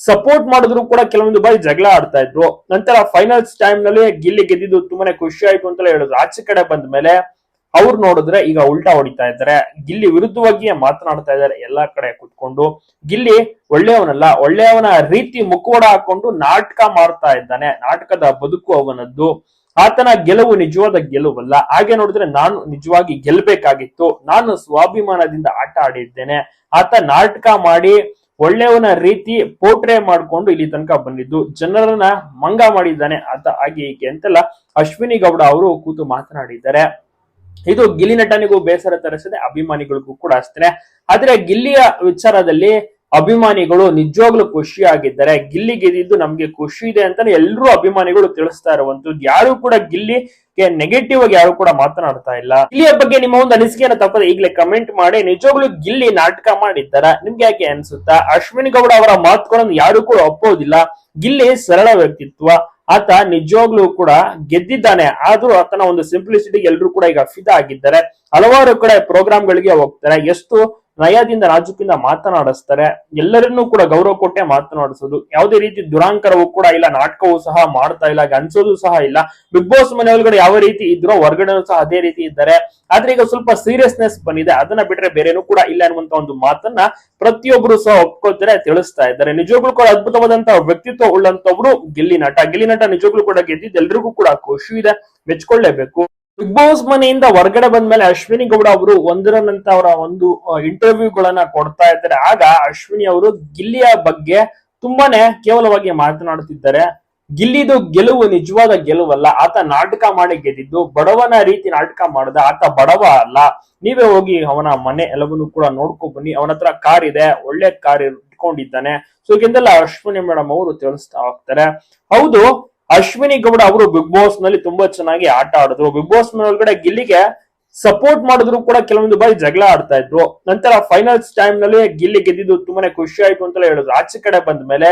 Speaker 1: ಸಪೋರ್ಟ್ ಮಾಡಿದ್ರು ಕೂಡ ಕೆಲವೊಂದು ಬಾರಿ ಜಗಳ ಆಡ್ತಾ ಇದ್ರು. ನಂತರ ಫೈನಲ್ಸ್ ಟೈಮ್ನಲ್ಲಿ ಗಿಲ್ಲಿ ಗೆದ್ದಿದ್ದು ತುಂಬಾನೇ ಖುಷಿ ಆಯ್ತು ಅಂತ ಹೇಳಿದ್ರು ಆಚೆ ಕಡೆ ಬಂದ ಮೇಲೆ ಅವ್ರು ನೋಡಿದ್ರೆ ಈಗ ಉಲ್ಟಾ ಹೊಡಿತಾ ಇದ್ದಾರೆ. ಗಿಲ್ಲಿ ವಿರುದ್ಧವಾಗಿ ಮಾತನಾಡ್ತಾ ಇದ್ದಾರೆ ಎಲ್ಲಾ ಕಡೆ ಕುತ್ಕೊಂಡು. ಗಿಲ್ಲಿ ಒಳ್ಳೆಯವನಲ್ಲ, ಒಳ್ಳೆಯವನ ರೀತಿ ಮುಖವಾಡ ಹಾಕೊಂಡು ನಾಟಕ ಮಾಡ್ತಾ ಇದ್ದಾನೆ. ನಾಟಕದ ಬದುಕು ಅವನದ್ದು. ಆತನ ಗೆಲುವು ನಿಜವಾದ ಗೆಲುವಲ್ಲ. ಹಾಗೆ ನೋಡಿದ್ರೆ ನಾನು ನಿಜವಾಗಿ ಗೆಲ್ಬೇಕಾಗಿತ್ತು. ನಾನು ಸ್ವಾಭಿಮಾನದಿಂದ ಆಟ ಆಡಿದ್ದೇನೆ. ಆತ ನಾಟಕ ಮಾಡಿ ಒಳ್ಳೆಯವನ ರೀತಿ ಪೋಟ್ರೆ ಮಾಡ್ಕೊಂಡು ಇಲ್ಲಿ ತನಕ ಬಂದಿದ್ದು. ಜನರನ್ನ ಮಂಗ ಮಾಡಿದ್ದಾನೆ ಆತ ಹಾಗೆ ಹೀಗೆ ಅಂತೆಲ್ಲ ಅಶ್ವಿನಿ ಗೌಡ ಅವರು ಕೂತು ಮಾತನಾಡಿದ್ದಾರೆ. ಇದು ಗಿಲ್ಲಿ ನಟನಿಗೂ ಬೇಸರ ತರಿಸದೆ, ಅಭಿಮಾನಿಗಳಿಗೂ ಕೂಡ ಅಷ್ಟೇ. ಆದ್ರೆ ಗಿಲ್ಲಿಯ ವಿಚಾರದಲ್ಲಿ ಅಭಿಮಾನಿಗಳು ನಿಜವಾಗ್ಲೂ ಖುಷಿಯಾಗಿದ್ದಾರೆ. ಗಿಲ್ಲಿ ಗೆದ್ದಿದ್ದು ನಮ್ಗೆ ಖುಷಿ ಇದೆ ಅಂತಾನೆ ಎಲ್ಲರೂ ಅಭಿಮಾನಿಗಳು ತಿಳಿಸ್ತಾ ಇರುವಂತದ್ದು ಯಾರು ಕೂಡ ಗಿಲ್ಲಿಗೆ ನೆಗೆಟಿವ್ ಆಗಿ ಯಾರು ಕೂಡ ಮಾತನಾಡ್ತಾ ಇಲ್ಲ. ಗಿಲ್ಲಿಯ ಬಗ್ಗೆ ನಿಮ್ಮ ಒಂದು ಅನಿಸಿಕೆಯನ್ನು ತಪ್ಪದೆ ಈಗಲೇ ಕಮೆಂಟ್ ಮಾಡಿ. ನಿಜವಾಗ್ಲೂ ಗಿಲ್ಲಿ ನಾಟಕ ಮಾಡಿದ್ದಾರ? ನಿಮ್ಗೆ ಯಾಕೆ ಅನ್ಸುತ್ತಾ? ಅಶ್ವಿನಿ ಗೌಡ ಅವರ ಮಾತುಗಳನ್ನು ಯಾರು ಕೂಡ ಒಪ್ಪೋದಿಲ್ಲ. ಗಿಲ್ಲಿ ಸರಳ ವ್ಯಕ್ತಿತ್ವ. ಆತ ನಿಜವಾಗ್ಲೂ ಕೂಡ ಗೆದ್ದಿದ್ದಾನೆ. ಆದ್ರೂ ಆತನ ಒಂದು ಸಿಂಪ್ಲಿಸಿಟಿ ಎಲ್ಲರೂ ಕೂಡ ಈಗ ಫಿದ ಆಗಿದ್ದಾರೆ. ಹಲವಾರು ಕಡೆ ಪ್ರೋಗ್ರಾಮ್ಗಳಿಗೆ ಹೋಗ್ತಾರೆ. ಎಷ್ಟು ನಯದಿಂದ ನಾಜುಕಿಂದ ಮಾತನಾಡಿಸ್ತಾರೆ. ಎಲ್ಲರನ್ನೂ ಕೂಡ ಗೌರವ ಕೊಟ್ಟೆ ಮಾತನಾಡಿಸೋದು. ಯಾವುದೇ ರೀತಿ ದುರಾಂಕರವೂ ಕೂಡ ಇಲ್ಲ, ನಾಟಕವೂ ಸಹ ಮಾಡ್ತಾ ಇಲ್ಲ ಅನ್ಸೋದು ಸಹ ಇಲ್ಲ. ಬಿಗ್ ಬಾಸ್ ಮನೆ ಒಳಗಡೆ ಯಾವ ರೀತಿ ಇದ್ರೋ ಹೊರಗಡೆನೂ ಸಹ ಅದೇ ರೀತಿ ಇದ್ದಾರೆ. ಆದ್ರೆ ಈಗ ಸ್ವಲ್ಪ ಸೀರಿಯಸ್ನೆಸ್ ಬಂದಿದೆ. ಅದನ್ನ ಬಿಟ್ರೆ ಬೇರೆನೂ ಕೂಡ ಇಲ್ಲ ಅನ್ನುವಂತ ಒಂದು ಮಾತನ್ನ ಪ್ರತಿಯೊಬ್ಬರು ಸಹ ಒಪ್ಕೋತಾರೆ ತಿಳಿಸ್ತಾ ಇದ್ದಾರೆ. ನಿಜವಾಗ್ಲೂ ಕೂಡ ಅದ್ಭುತವಾದಂತಹ ವ್ಯಕ್ತಿತ್ವ ಉಳ್ಳಂತವ್ರು ಗಿಲ್ಲಿ ನಟ. ಗಿಲ್ಲಿ ನಟ ನಿಜವಾಗ್ಲೂ ಕೂಡ ಗೆದ್ದಿದ್ದು ಎಲ್ರಿಗೂ ಕೂಡ ಖುಷಿ ಇದೆ. ಮೆಚ್ಕೊಳ್ಳೇಬೇಕು. ಬಿಗ್ ಬಾಸ್ ಮನೆಯಿಂದ ಹೊರಗಡೆ ಬಂದ್ಮೇಲೆ ಅಶ್ವಿನಿ ಗೌಡ ಅವರು ಒಂದರ ನಂತರ ಅವರ ಒಂದು ಇಂಟರ್ವ್ಯೂಗಳನ್ನ ಕೊಡ್ತಾ ಇದ್ದಾರೆ. ಆಗ ಅಶ್ವಿನಿ ಅವರು ಗಿಲ್ಲಿಯ ಬಗ್ಗೆ ತುಂಬಾನೇ ಕೇವಲವಾಗಿ ಮಾತನಾಡುತ್ತಿದ್ದಾರೆ. ಗಿಲ್ಲಿದು ಗೆಲುವು ನಿಜವಾದ ಗೆಲುವಲ್ಲ. ಆತ ನಾಟಕ ಮಾಡಿ ಗೆದ್ದಿದ್ದು, ಬಡವನ ರೀತಿ ನಾಟಕ ಮಾಡದ. ಆತ ಬಡವ ಅಲ್ಲ. ನೀವೇ ಹೋಗಿ ಅವನ ಮನೆ ಎಲ್ಲವನ್ನು ಕೂಡ ನೋಡ್ಕೊ ಬನ್ನಿ. ಅವನ ಹತ್ರ ಕಾರ್ ಇದೆ. ಒಳ್ಳೆ ಕಾರ್ ಇಟ್ಕೊಂಡಿದ್ದಾನೆ. ಸೊ ಇದೆಲ್ಲ ಅಶ್ವಿನಿ ಮೇಡಮ್ ಅವರು ತಿಳಿಸ್ತಾ ಹೋಗ್ತಾರೆ. ಹೌದು ಅಶ್ವಿನಿ ಗೌಡ ಅವರು ಬಿಗ್ ಬಾಸ್ನಲ್ಲಿ ತುಂಬಾ ಚೆನ್ನಾಗಿ ಆಟ ಆಡಿದ್ರು. ಬಿಗ್ ಬಾಸ್ ಒಳಗಡೆ ಗಿಲ್ಲಿಗೆ ಸಪೋರ್ಟ್ ಮಾಡಿದ್ರು ಕೂಡ ಕೆಲವೊಂದು ಬಾರಿ ಜಗಳ ಆಡ್ತಾ ಇದ್ರು. ನಂತರ ಫೈನಲ್ಸ್ ಟೈಮ್ನಲ್ಲಿ ಗಿಲ್ಲಿ ಗೆದ್ದಿದ್ದು ತುಂಬಾನೇ ಖುಷಿ ಆಯ್ತು ಅಂತ ಹೇಳಿದ್ರು. ಆಚೆ ಕಡೆ ಬಂದ ಮೇಲೆ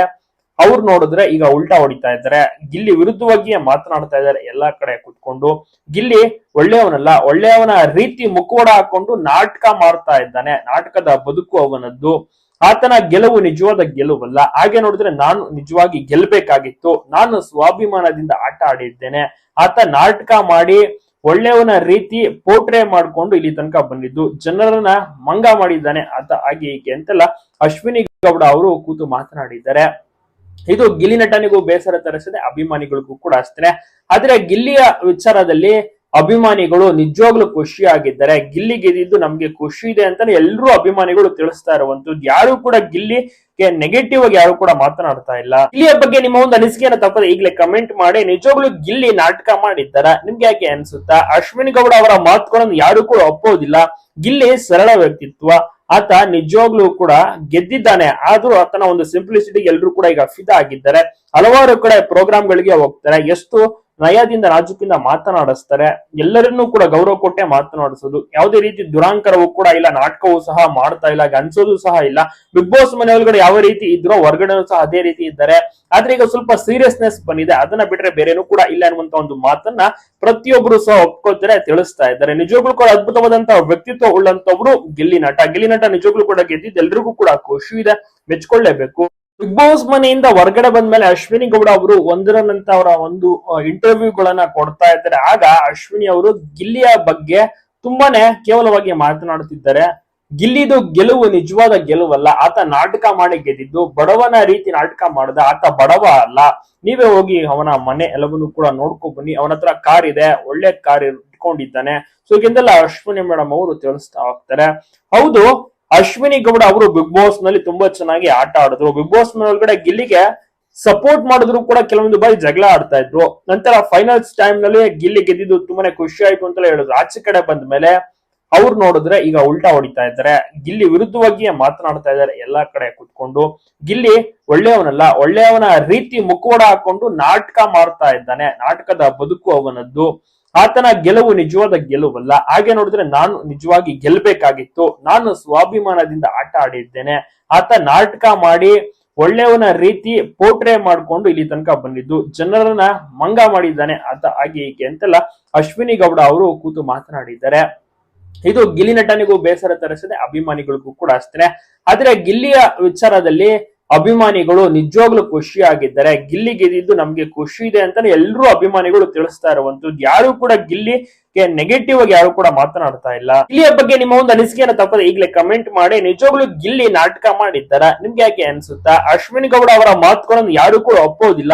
Speaker 1: ಅವ್ರು ನೋಡಿದ್ರೆ ಈಗ ಉಲ್ಟಾ ಹೊಡಿತಾ ಇದ್ದಾರೆ. ಗಿಲ್ಲಿ ವಿರುದ್ಧವಾಗಿ ಮಾತನಾಡ್ತಾ ಇದ್ದಾರೆ ಎಲ್ಲಾ ಕಡೆ ಕುತ್ಕೊಂಡು. ಗಿಲ್ಲಿ ಒಳ್ಳೆಯವನಲ್ಲ, ಒಳ್ಳೆಯವನ ರೀತಿ ಮುಖವಾಡ ಹಾಕೊಂಡು ನಾಟಕ ಮಾಡ್ತಾ ಇದ್ದಾನೆ. ನಾಟಕದ ಬದುಕು ಅವನದ್ದು. ಆತನ ಗೆಲುವು ನಿಜವಾದ ಗೆಲುವಲ್ಲ. ಹಾಗೆ ನೋಡಿದ್ರೆ ನಾನು ನಿಜವಾಗಿ ಗೆಲ್ಬೇಕಾಗಿತ್ತು. ನಾನು ಸ್ವಾಭಿಮಾನದಿಂದ ಆಟ ಆಡಿದ್ದೇನೆ. ಆತ ನಾಟಕ ಮಾಡಿ ಒಳ್ಳೆಯವನ ರೀತಿ ಪೋಟ್ರೆ ಮಾಡ್ಕೊಂಡು ಇಲ್ಲಿ ತನಕ ಬಂದಿದ್ದು. ಜನರನ್ನ ಮಂಗ ಮಾಡಿದ್ದಾನೆ ಆತ ಹಾಗೆ ಹೀಗೆ ಅಂತೆಲ್ಲ ಅಶ್ವಿನಿ ಗೌಡ ಅವರು ಕೂತು ಮಾತನಾಡಿದ್ದಾರೆ. ಇದು ಗಿಲ್ಲಿ ನಟನಿಗೂ ಬೇಸರ ತರಿಸಿದೆ, ಅಭಿಮಾನಿಗಳಿಗೂ ಕೂಡ ಅಷ್ಟೇ. ಆದ್ರೆ ಗಿಲ್ಲಿಯ ವಿಚಾರದಲ್ಲಿ ಅಭಿಮಾನಿಗಳು ನಿಜವಾಗ್ಲೂ ಖುಷಿಯಾಗಿದ್ದಾರೆ. ಗಿಲ್ಲಿ ಗೆದ್ದಿದ್ದು ನಮ್ಗೆ ಖುಷಿ ಇದೆ ಅಂತಾನೆ ಎಲ್ಲರೂ ಅಭಿಮಾನಿಗಳು ತಿಳಿಸ್ತಾ ಇರುವಂತದ್ದು ಯಾರು ಕೂಡ ಗಿಲ್ಲಿ ನೆಗೆಟಿವ್ ಆಗಿ ಯಾರು ಕೂಡ ಮಾತನಾಡ್ತಾ ಇಲ್ಲ. ಗಿಲ್ಲಿಯ ಬಗ್ಗೆ ನಿಮ್ಮ ಒಂದು ಅನಿಸಿಕೆಯನ್ನು ತಪ್ಪದೆ ಈಗಲೇ ಕಮೆಂಟ್ ಮಾಡಿ. ನಿಜವಾಗ್ಲೂ ಗಿಲ್ಲಿ ನಾಟಕ ಮಾಡಿದ್ದಾರ? ನಿಮ್ಗೆ ಯಾಕೆ ಅನ್ಸುತ್ತಾ? ಅಶ್ವಿನಿ ಗೌಡ ಅವರ ಮಾತುಗಳನ್ನು ಯಾರು ಕೂಡ ಒಪ್ಪೋದಿಲ್ಲ. ಗಿಲ್ಲಿ ಸರಳ ವ್ಯಕ್ತಿತ್ವ. ಆತ ನಿಜವಾಗ್ಲೂ ಕೂಡ ಗೆದ್ದಿದ್ದಾನೆ. ಆದ್ರೂ ಆತನ ಒಂದು ಸಿಂಪ್ಲಿಸಿಟಿ ಎಲ್ಲರೂ ಕೂಡ ಈಗ ಫಿದಾ ಆಗಿದ್ದಾರೆ. ಹಲವಾರು ಕಡೆ ಪ್ರೋಗ್ರಾಮ್ ಗಳಿಗೆ ಹೋಗ್ತಾರೆ. ಎಷ್ಟು ನಯದಿಂದ ನಾಜುಕಿಂದ ಮಾತನಾಡಿಸ್ತಾರೆ. ಎಲ್ಲರನ್ನೂ ಕೂಡ ಗೌರವ ಕೊಟ್ಟೆ ಮಾತನಾಡಿಸೋದು. ಯಾವುದೇ ರೀತಿ ದುರಾಂಕರವೂ ಕೂಡ ಇಲ್ಲ, ನಾಟಕವೂ ಸಹ ಮಾಡ್ತಾ ಇಲ್ಲ ಅನ್ಸೋದು ಸಹ ಇಲ್ಲ. ಬಿಗ್ ಬಾಸ್ ಮನೆ ಒಳಗಡೆ ಯಾವ ರೀತಿ ಇದ್ರೋ ಹೊರಗಡೆ ಸಹ ಅದೇ ರೀತಿ ಇದ್ದಾರೆ. ಆದ್ರೆ ಈಗ ಸ್ವಲ್ಪ ಸೀರಿಯಸ್ನೆಸ್ ಬಂದಿದೆ. ಅದನ್ನ ಬಿಟ್ರೆ ಬೇರೆನೂ ಕೂಡ ಇಲ್ಲ ಅನ್ನುವಂತ ಒಂದು ಮಾತನ್ನ ಪ್ರತಿಯೊಬ್ಬರು ಸಹ ಒಪ್ಕೋತಾರೆ ತಿಳಿಸ್ತಾ ಇದ್ದಾರೆ. ನಿಜವಾಗ್ಲೂ ಕೂಡ ಅದ್ಭುತವಾದಂತಹ ವ್ಯಕ್ತಿತ್ವ ಉಳ್ಳಂತವ್ರು ಗಿಲ್ಲಿ ನಟ. ಗಿಲ್ಲಿ ನಟ ನಿಜವಾಗ್ಲೂ ಕೂಡ ಗೆದ್ದಿದ್ದು ಎಲ್ರಿಗೂ ಕೂಡ ಖುಷಿ ಇದೆ. ಮೆಚ್ಕೊಳ್ಳೇಬೇಕು. ಬಿಗ್ ಬಾಸ್ ಮನೆಯಿಂದ ಹೊರಗಡೆ ಬಂದ್ಮೇಲೆ ಅಶ್ವಿನಿ ಗೌಡ ಅವರು ಒಂದರ ನಂತರ ಅವರ ಒಂದು ಇಂಟರ್ವ್ಯೂಗಳನ್ನ ಕೊಡ್ತಾ ಇದ್ದಾರೆ. ಆಗ ಅಶ್ವಿನಿ ಅವರು ಗಿಲ್ಲಿಯ ಬಗ್ಗೆ ತುಂಬಾನೇ ಕೇವಲವಾಗಿ ಮಾತನಾಡುತ್ತಿದ್ದಾರೆ. ಗಿಲ್ಲಿದು ಗೆಲುವು ನಿಜವಾದ ಗೆಲುವಲ್ಲ. ಆತ ನಾಟಕ ಮಾಡಿ ಗೆದ್ದಿದ್ದು, ಬಡವನ ರೀತಿ ನಾಟಕ ಮಾಡಿದ, ಆತ ಬಡವ ಅಲ್ಲ. ನೀವೇ ಹೋಗಿ ಅವನ ಮನೆ ಎಲ್ಲವನ್ನು ಕೂಡ ನೋಡ್ಕೊ ಬನ್ನಿ. ಅವನ ಹತ್ರ ಕಾರ್ ಇದೆ, ಒಳ್ಳೆ ಕಾರ್ ಇಟ್ಕೊಂಡಿದ್ದಾನೆ. ಸೊ ಈಗಿಂದೆಲ್ಲ ಅಶ್ವಿನಿ ಮೇಡಮ್ ಅವರು ತಿಳಿಸ್ತಾ ಹೋಗ್ತಾರೆ. ಹೌದು ಅಶ್ವಿನಿ ಗೌಡ ಅವರು ಬಿಗ್ ಬಾಸ್ನಲ್ಲಿ ತುಂಬಾ ಚೆನ್ನಾಗಿ ಆಟ ಆಡಿದ್ರು. ಬಿಗ್ ಬಾಸ್ ಒಳಗಡೆ ಗಿಲ್ಲಿಗೆ ಸಪೋರ್ಟ್ ಮಾಡಿದ್ರು ಕೂಡ ಕೆಲವೊಂದು ಬಾರಿ ಜಗಳ ಆಡ್ತಾ ಇದ್ರು. ನಂತರ ಫೈನಲ್ಸ್ ಟೈಮ್ನಲ್ಲಿ ಗಿಲ್ಲಿ ಗೆದ್ದಿದ್ದು ತುಂಬಾನೇ ಖುಷಿ ಆಯ್ತು ಅಂತಲೇ ಹೇಳಿದ್ರು ಆಚೆ ಕಡೆ ಬಂದ ಮೇಲೆ ಅವ್ರು ನೋಡಿದ್ರೆ ಈಗ ಉಲ್ಟಾ ಹೊಡಿತಾ ಇದ್ದಾರೆ. ಗಿಲ್ಲಿ ವಿರುದ್ಧವಾಗಿ ಮಾತನಾಡ್ತಾ ಇದ್ದಾರೆ ಎಲ್ಲಾ ಕಡೆ ಕುತ್ಕೊಂಡು. ಗಿಲ್ಲಿ ಒಳ್ಳೆಯವನಲ್ಲ, ಒಳ್ಳೆಯವನ ರೀತಿ ಮುಖವಾಡ ಹಾಕೊಂಡು ನಾಟಕ ಮಾಡ್ತಾ ಇದ್ದಾನೆ. ನಾಟಕದ ಬದುಕು ಅವನದ್ದು. ಆತನ ಗೆಲುವು ನಿಜವಾದ ಗೆಲುವಲ್ಲ. ಹಾಗೆ ನೋಡಿದ್ರೆ ನಾನು ನಿಜವಾಗಿ ಗೆಲ್ಬೇಕಾಗಿತ್ತು. ನಾನು ಸ್ವಾಭಿಮಾನದಿಂದ ಆಟ ಆಡಿದ್ದೇನೆ. ಆತ ನಾಟಕ ಮಾಡಿ ಒಳ್ಳೆಯವನ ರೀತಿ ಪೋಟ್ರೆ ಮಾಡ್ಕೊಂಡು ಇಲ್ಲಿ ತನಕ ಬಂದಿದ್ದು. ಜನರನ್ನ ಮಂಗ ಮಾಡಿದ್ದಾನೆ ಆತ ಹಾಗೆ ಹೀಗೆ ಅಂತೆಲ್ಲ ಅಶ್ವಿನಿ ಗೌಡ ಅವರು ಕೂತು ಮಾತನಾಡಿದ್ದಾರೆ. ಇದು ಗಿಲ್ಲಿ ನಟನಿಗೂ ಬೇಸರ ತರಿಸದೆ, ಅಭಿಮಾನಿಗಳಿಗೂ ಕೂಡ ಅಷ್ಟೇ. ಆದ್ರೆ ಗಿಲ್ಲಿಯ ವಿಚಾರದಲ್ಲಿ ಅಭಿಮಾನಿಗಳು ನಿಜವಾಗ್ಲೂ ಖುಷಿಯಾಗಿದ್ದಾರೆ. ಗಿಲ್ಲಿ ಗೆದ್ದಿದ್ದು ನಮ್ಗೆ ಖುಷಿ ಇದೆ ಅಂತಾನೆ ಎಲ್ಲರೂ ಅಭಿಮಾನಿಗಳು ತಿಳಿಸ್ತಾ ಇರುವಂತದ್ದು ಯಾರು ಕೂಡ ಗಿಲ್ಲಿಗೆ ನೆಗೆಟಿವ್ ಆಗಿ ಯಾರು ಕೂಡ ಮಾತನಾಡ್ತಾ ಇಲ್ಲ. ಗಿಲ್ಲಿಯ ಬಗ್ಗೆ ನಿಮ್ಮ ಒಂದು ಅನಿಸಿಕೆಯನ್ನು ತಪ್ಪದೆ ಈಗಲೇ ಕಮೆಂಟ್ ಮಾಡಿ. ನಿಜವಾಗ್ಲೂ ಗಿಲ್ಲಿ ನಾಟಕ ಮಾಡಿದ್ದಾರ? ನಿಮ್ಗೆ ಯಾಕೆ ಅನ್ಸುತ್ತಾ? ಅಶ್ವಿನಿ ಗೌಡ ಅವರ ಮಾತುಗಳನ್ನು ಯಾರು ಕೂಡ ಒಪ್ಪೋದಿಲ್ಲ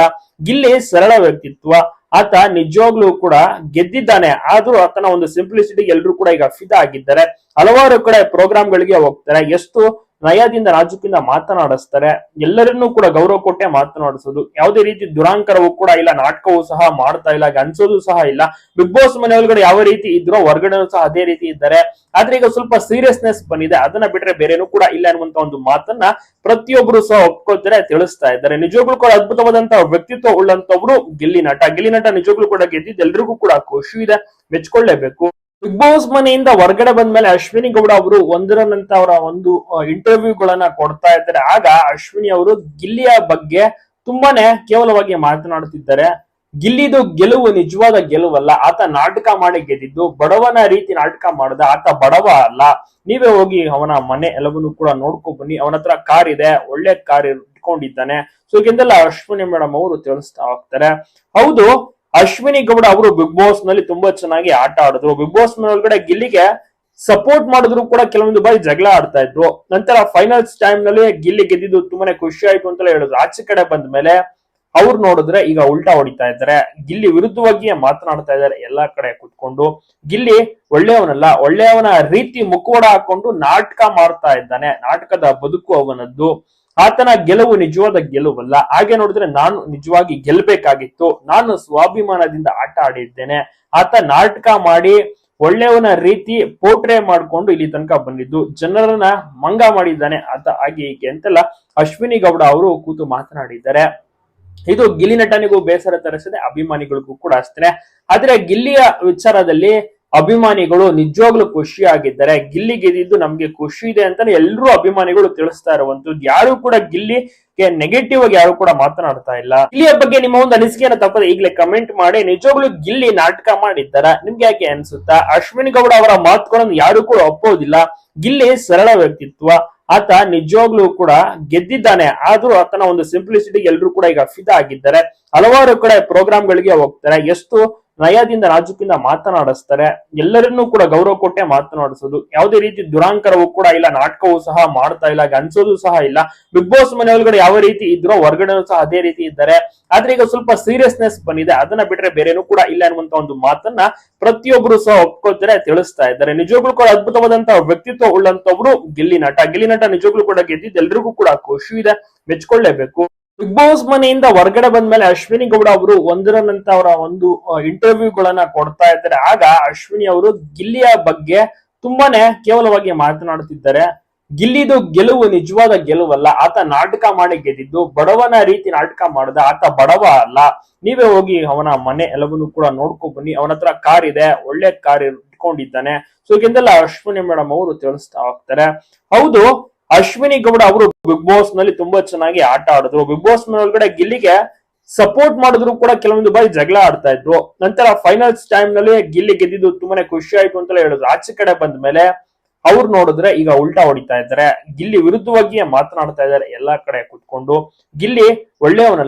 Speaker 1: ಗಿಲ್ಲಿ ಸರಳ ವ್ಯಕ್ತಿತ್ವ. ಆತ ನಿಜವಾಗ್ಲೂ ಕೂಡ ಗೆದ್ದಿದ್ದಾನೆ. ಆದ್ರೂ ಆತನ ಒಂದು ಸಿಂಪ್ಲಿಸಿಟಿ ಎಲ್ಲರೂ ಕೂಡ ಈಗ ಫಿದ ಆಗಿದ್ದಾರೆ. ಹಲವಾರು ಕಡೆ ಪ್ರೋಗ್ರಾಮ್ ಗಳಿಗೆ ಹೋಗ್ತಾರೆ. ಎಷ್ಟು ನಯದಿಂದ ರಾಜಕೀಯ ಮಾತನಾಡಿಸ್ತಾರೆ. ಎಲ್ಲರನ್ನೂ ಕೂಡ ಗೌರವ ಕೊಟ್ಟೆ ಮಾತನಾಡಿಸೋದು. ಯಾವುದೇ ರೀತಿ ದುರಾಂಕರವೂ ಕೂಡ ಇಲ್ಲ, ನಾಟಕವೂ ಸಹ ಮಾಡ್ತಾ ಇಲ್ಲ ಅನ್ಸೋದು ಸಹ ಇಲ್ಲ. ಬಿಗ್ ಬಾಸ್ ಮನೆ ಒಳಗಡೆ ಯಾವ ರೀತಿ ಇದ್ರೋ ಹೊರಗಡೆ ಸಹ ಅದೇ ರೀತಿ ಇದ್ದಾರೆ. ಆದ್ರೆ ಈಗ ಸ್ವಲ್ಪ ಸೀರಿಯಸ್ನೆಸ್ ಬಂದಿದೆ. ಅದನ್ನ ಬಿಟ್ರೆ ಬೇರೆನೂ ಕೂಡ ಇಲ್ಲ ಅನ್ನುವಂತ ಒಂದು ಮಾತನ್ನ ಪ್ರತಿಯೊಬ್ಬರು ಸಹ ಒಪ್ಕೋತಾರೆ ತಿಳಿಸ್ತಾ ಇದ್ದಾರೆ. ನಿಜವಾಗ್ಲೂ ಕೂಡ ಅದ್ಭುತವಾದಂತಹ ವ್ಯಕ್ತಿತ್ವ ಉಳ್ಳಂತವ್ರು ಗಿಲ್ಲಿ ನಟ. ಗಿಲ್ಲಿ ನಟ ನಿಜವಾಗ್ಲೂ ಕೂಡ ಗೆದ್ದಿದ್ದು ಎಲ್ರಿಗೂ ಕೂಡ ಖುಷಿ ಇದೆ. ಮೆಚ್ಕೊಳ್ಳೇಬೇಕು. ಬಿಗ್ ಬಾಸ್ ಮನೆಯಿಂದ ಹೊರಗಡೆ ಬಂದ್ಮೇಲೆ ಅಶ್ವಿನಿ ಗೌಡ ಅವರು ಒಂದರ ಅವರ ಒಂದು ಇಂಟರ್ವ್ಯೂಗಳನ್ನ ಕೊಡ್ತಾ ಇದ್ದಾರೆ. ಆಗ ಅಶ್ವಿನಿ ಅವರು ಗಿಲ್ಲಿಯ ಬಗ್ಗೆ ತುಂಬಾನೇ ಕೇವಲವಾಗಿ ಮಾತನಾಡುತ್ತಿದ್ದಾರೆ. ಗಿಲ್ಲಿದು ಗೆಲುವು ನಿಜವಾದ ಗೆಲುವಲ್ಲ. ಆತ ನಾಟಕ ಮಾಡಿ ಗೆದ್ದಿದ್ದು, ಬಡವನ ರೀತಿ ನಾಟಕ ಮಾಡದ. ಆತ ಬಡವ ಅಲ್ಲ. ನೀವೇ ಹೋಗಿ ಅವನ ಮನೆ ಎಲ್ಲವನ್ನೂ ಕೂಡ ನೋಡ್ಕೊ ಬನ್ನಿ. ಅವನ ಹತ್ರ ಕಾರ್ ಇದೆ. ಒಳ್ಳೆ ಕಾರ್ ಇಟ್ಕೊಂಡಿದ್ದಾನೆ. ಸೊ ಇದೆಲ್ಲ ಅಶ್ವಿನಿ ಮೇಡಮ್ ಅವರು ತಿಳಿಸ್ತಾ ಹೋಗ್ತಾರೆ. ಹೌದು ಅಶ್ವಿನಿ ಗೌಡ ಅವರು ಬಿಗ್ ಬಾಸ್ನಲ್ಲಿ ತುಂಬಾ ಚೆನ್ನಾಗಿ ಆಟ ಆಡಿದ್ರು. ಬಿಗ್ ಬಾಸ್ ಒಳಗಡೆ ಗಿಲ್ಲಿಗೆ ಸಪೋರ್ಟ್ ಮಾಡಿದ್ರು ಕೂಡ ಕೆಲವೊಂದು ಬಾರಿ ಜಗಳ ಆಡ್ತಾ ಇದ್ರು. ನಂತರ ಫೈನಲ್ಸ್ ಟೈಮ್ನಲ್ಲಿ ಗಿಲ್ಲಿ ಗೆದ್ದಿದ್ದು ತುಂಬಾನೇ ಖುಷಿ ಆಯ್ತು ಅಂತ ಹೇಳಿದ್ರು. ಆಚೆ ಕಡೆ ಬಂದ ಮೇಲೆ ಅವ್ರು ನೋಡಿದ್ರೆ ಈಗ ಉಲ್ಟಾ ಹೊಡಿತಾ ಇದ್ದಾರೆ. ಗಿಲ್ಲಿ ವಿರುದ್ಧವಾಗಿ ಮಾತನಾಡ್ತಾ ಇದ್ದಾರೆ ಎಲ್ಲಾ ಕಡೆ ಕುತ್ಕೊಂಡು. ಗಿಲ್ಲಿ ಒಳ್ಳೆಯವನಲ್ಲ, ಒಳ್ಳೆಯವನ ರೀತಿ ಮುಖವಾಡ ಹಾಕೊಂಡು ನಾಟಕ ಮಾಡ್ತಾ ಇದ್ದಾನೆ. ನಾಟಕದ ಬದುಕು ಅವನದ್ದು. ಆತನ ಗೆಲುವು ನಿಜವಾದ ಗೆಲುವಲ್ಲ. ಹಾಗೆ ನೋಡಿದ್ರೆ ನಾನು ನಿಜವಾಗಿ ಗೆಲ್ಬೇಕಾಗಿತ್ತು. ನಾನು ಸ್ವಾಭಿಮಾನದಿಂದ ಆಟ ಆಡಿದ್ದೇನೆ. ಆತ ನಾಟಕ ಮಾಡಿ ಒಳ್ಳೆಯವನ ರೀತಿ ಪೋಟ್ರೆ ಮಾಡ್ಕೊಂಡು ಇಲ್ಲಿ ತನಕ ಬಂದಿದ್ದು. ಜನರನ್ನ ಮಂಗ ಮಾಡಿದ್ದಾನೆ ಆತ ಹಾಗೆ ಹೀಗೆ ಅಂತೆಲ್ಲ ಅಶ್ವಿನಿ ಗೌಡ ಅವರು ಕೂತು ಮಾತನಾಡಿದ್ದಾರೆ. ಇದು ಗಿಲ್ಲಿ ನಟನಿಗೂ ಬೇಸರ ತರಿಸದೆ, ಅಭಿಮಾನಿಗಳಿಗೂ ಕೂಡ ಅಷ್ಟೇ. ಆದ್ರೆ ಗಿಲ್ಲಿಯ ವಿಚಾರದಲ್ಲಿ ಅಭಿಮಾನಿಗಳು ನಿಜವಾಗ್ಲೂ ಖುಷಿಯಾಗಿದ್ದಾರೆ. ಗಿಲ್ಲಿ ಗೆದ್ದಿದ್ದು ನಮ್ಗೆ ಖುಷಿ ಇದೆ ಅಂತಾನೆ ಎಲ್ಲರೂ ಅಭಿಮಾನಿಗಳು ತಿಳಿಸ್ತಾ ಇರುವಂತದ್ದು ಯಾರು ಕೂಡ ಗಿಲ್ಲಿಗೆ ನೆಗೆಟಿವ್ ಆಗಿ ಯಾರು ಕೂಡ ಮಾತನಾಡ್ತಾ ಇಲ್ಲ. ಗಿಲ್ಲಿಯ ಬಗ್ಗೆ ನಿಮ್ಮ ಒಂದು ಅನಿಸಿಕೆಯನ್ನು ತಪ್ಪದೆ ಈಗಲೇ ಕಮೆಂಟ್ ಮಾಡಿ. ನಿಜವಾಗ್ಲೂ ಗಿಲ್ಲಿ ನಾಟಕ ಮಾಡಿದ್ದಾರ? ನಿಮ್ಗೆ ಯಾಕೆ ಅನ್ಸುತ್ತಾ? ಅಶ್ವಿನಿ ಗೌಡ ಅವರ ಮಾತುಗಳನ್ನು ಯಾರು ಕೂಡ ಒಪ್ಪೋದಿಲ್ಲ ಗಿಲ್ಲಿ ಸರಳ ವ್ಯಕ್ತಿತ್ವ. ಆತ ನಿಜವಾಗ್ಲೂ ಕೂಡ ಗೆದ್ದಿದ್ದಾನೆ. ಆದ್ರೂ ಆತನ ಒಂದು ಸಿಂಪ್ಲಿಸಿಟಿ ಎಲ್ಲರೂ ಕೂಡ ಈಗ ಫಿದ ಆಗಿದ್ದಾರೆ. ಹಲವಾರು ಕಡೆ ಪ್ರೋಗ್ರಾಮ್ ಗಳಿಗೆ ಹೋಗ್ತಾರೆ. ಎಷ್ಟು ನಯದಿಂದ ರಾಜಕೀಯ ಮಾತನಾಡಿಸ್ತಾರೆ. ಎಲ್ಲರನ್ನೂ ಕೂಡ ಗೌರವ ಕೊಟ್ಟೆ ಮಾತನಾಡಿಸೋದು. ಯಾವುದೇ ರೀತಿ ದುರಾಂಕರವೂ ಕೂಡ ಇಲ್ಲ, ನಾಟಕವೂ ಸಹ ಮಾಡ್ತಾ ಇಲ್ಲ ಅನ್ಸೋದು ಸಹ ಇಲ್ಲ. ಬಿಗ್ ಬಾಸ್ ಮನೆ ಒಳಗಡೆ ಯಾವ ರೀತಿ ಇದ್ರೋ ಹೊರಗಡೆ ಸಹ ಅದೇ ರೀತಿ ಇದ್ದಾರೆ. ಆದ್ರೆ ಈಗ ಸ್ವಲ್ಪ ಸೀರಿಯಸ್ನೆಸ್ ಬಂದಿದೆ. ಅದನ್ನ ಬಿಟ್ರೆ ಬೇರೆನೂ ಕೂಡ ಇಲ್ಲ ಅನ್ನುವಂತ ಒಂದು ಮಾತನ್ನ ಪ್ರತಿಯೊಬ್ಬರು ಸಹ ಒಪ್ಕೋತಾರೆ ತಿಳಿಸ್ತಾ ಇದ್ದಾರೆ. ನಿಜವಾಗ್ಲೂ ಕೂಡ ಅದ್ಭುತವಾದಂತಹ ವ್ಯಕ್ತಿತ್ವ ಉಳ್ಳಂತವ್ರು ಗಿಲ್ಲಿ ನಟ. ಗಿಲ್ಲಿ ನಟ ನಿಜವಾಗ್ಲೂ ಕೂಡ ಗೆದ್ದಿದ್ದು ಎಲ್ರಿಗೂ ಕೂಡ ಖುಷಿ ಇದೆ. ಮೆಚ್ಕೊಳ್ಳೇಬೇಕು. ಬಿಗ್ ಬಾಸ್ ಮನೆಯಿಂದ ಹೊರಗಡೆ ಬಂದ್ಮೇಲೆ ಅಶ್ವಿನಿ ಗೌಡ ಅವರು ಒಂದರ ಅವರ ಒಂದು ಇಂಟರ್ವ್ಯೂಗಳನ್ನ ಕೊಡ್ತಾ ಇದ್ದಾರೆ. ಆಗ ಅಶ್ವಿನಿ ಅವರು ಗಿಲ್ಲಿಯ ಬಗ್ಗೆ ತುಂಬಾನೇ ಕೇವಲವಾಗಿ ಮಾತನಾಡುತ್ತಿದ್ದಾರೆ. ಗಿಲ್ಲಿದು ಗೆಲುವು ನಿಜವಾದ ಗೆಲುವಲ್ಲ. ಆತ ನಾಟಕ ಮಾಡಿ ಗೆದ್ದಿದ್ದು, ಬಡವನ ರೀತಿ ನಾಟಕ ಮಾಡದ. ಆತ ಬಡವ ಅಲ್ಲ. ನೀವೇ ಹೋಗಿ ಅವನ ಮನೆ ಎಲ್ಲವನ್ನೂ ಕೂಡ ನೋಡ್ಕೊ ಬನ್ನಿ. ಅವನ ಹತ್ರ ಕಾರ್ ಇದೆ. ಒಳ್ಳೆ ಕಾರ್ ಇಟ್ಕೊಂಡಿದ್ದಾನೆ. ಸೊ ಇದೆಲ್ಲ ಅಶ್ವಿನಿ ಮೇಡಮ್ ಅವರು ತಿಳಿಸ್ತಾ ಹೋಗ್ತಾರೆ. ಹೌದು ಅಶ್ವಿನಿ ಗೌಡ ಅವರು ಬಿಗ್ ಬಾಸ್ನಲ್ಲಿ ತುಂಬಾ ಚೆನ್ನಾಗಿ ಆಟ ಆಡಿದ್ರು. ಬಿಗ್ ಬಾಸ್ ಒಳಗಡೆ ಗಿಲ್ಲಿಗೆ ಸಪೋರ್ಟ್ ಮಾಡಿದ್ರು ಕೂಡ ಕೆಲವೊಂದು ಬಾರಿ ಜಗಳ ಆಡ್ತಾ ಇದ್ರು. ನಂತರ ಫೈನಲ್ಸ್ ಟೈಮ್ನಲ್ಲಿ ಗಿಲ್ಲಿ ಗೆದ್ದಿದ್ದು ತುಂಬಾನೇ ಖುಷಿ ಆಯ್ತು ಅಂತ ಹೇಳಿದ್ರು. ಆಚೆ ಕಡೆ ಬಂದ ಮೇಲೆ ಅವ್ರು ನೋಡಿದ್ರೆ ಈಗ ಉಲ್ಟಾ ಹೊಡಿತಾ ಇದ್ದಾರೆ. ಗಿಲ್ಲಿ ವಿರುದ್ಧವಾಗಿ ಮಾತನಾಡ್ತಾ ಇದ್ದಾರೆ. ಎಲ್ಲಾ ಕಡೆ ಕುತ್ಕೊಂಡು ಗಿಲ್ಲಿ ಒಳ್ಳೆಯವನಲ್ಲ.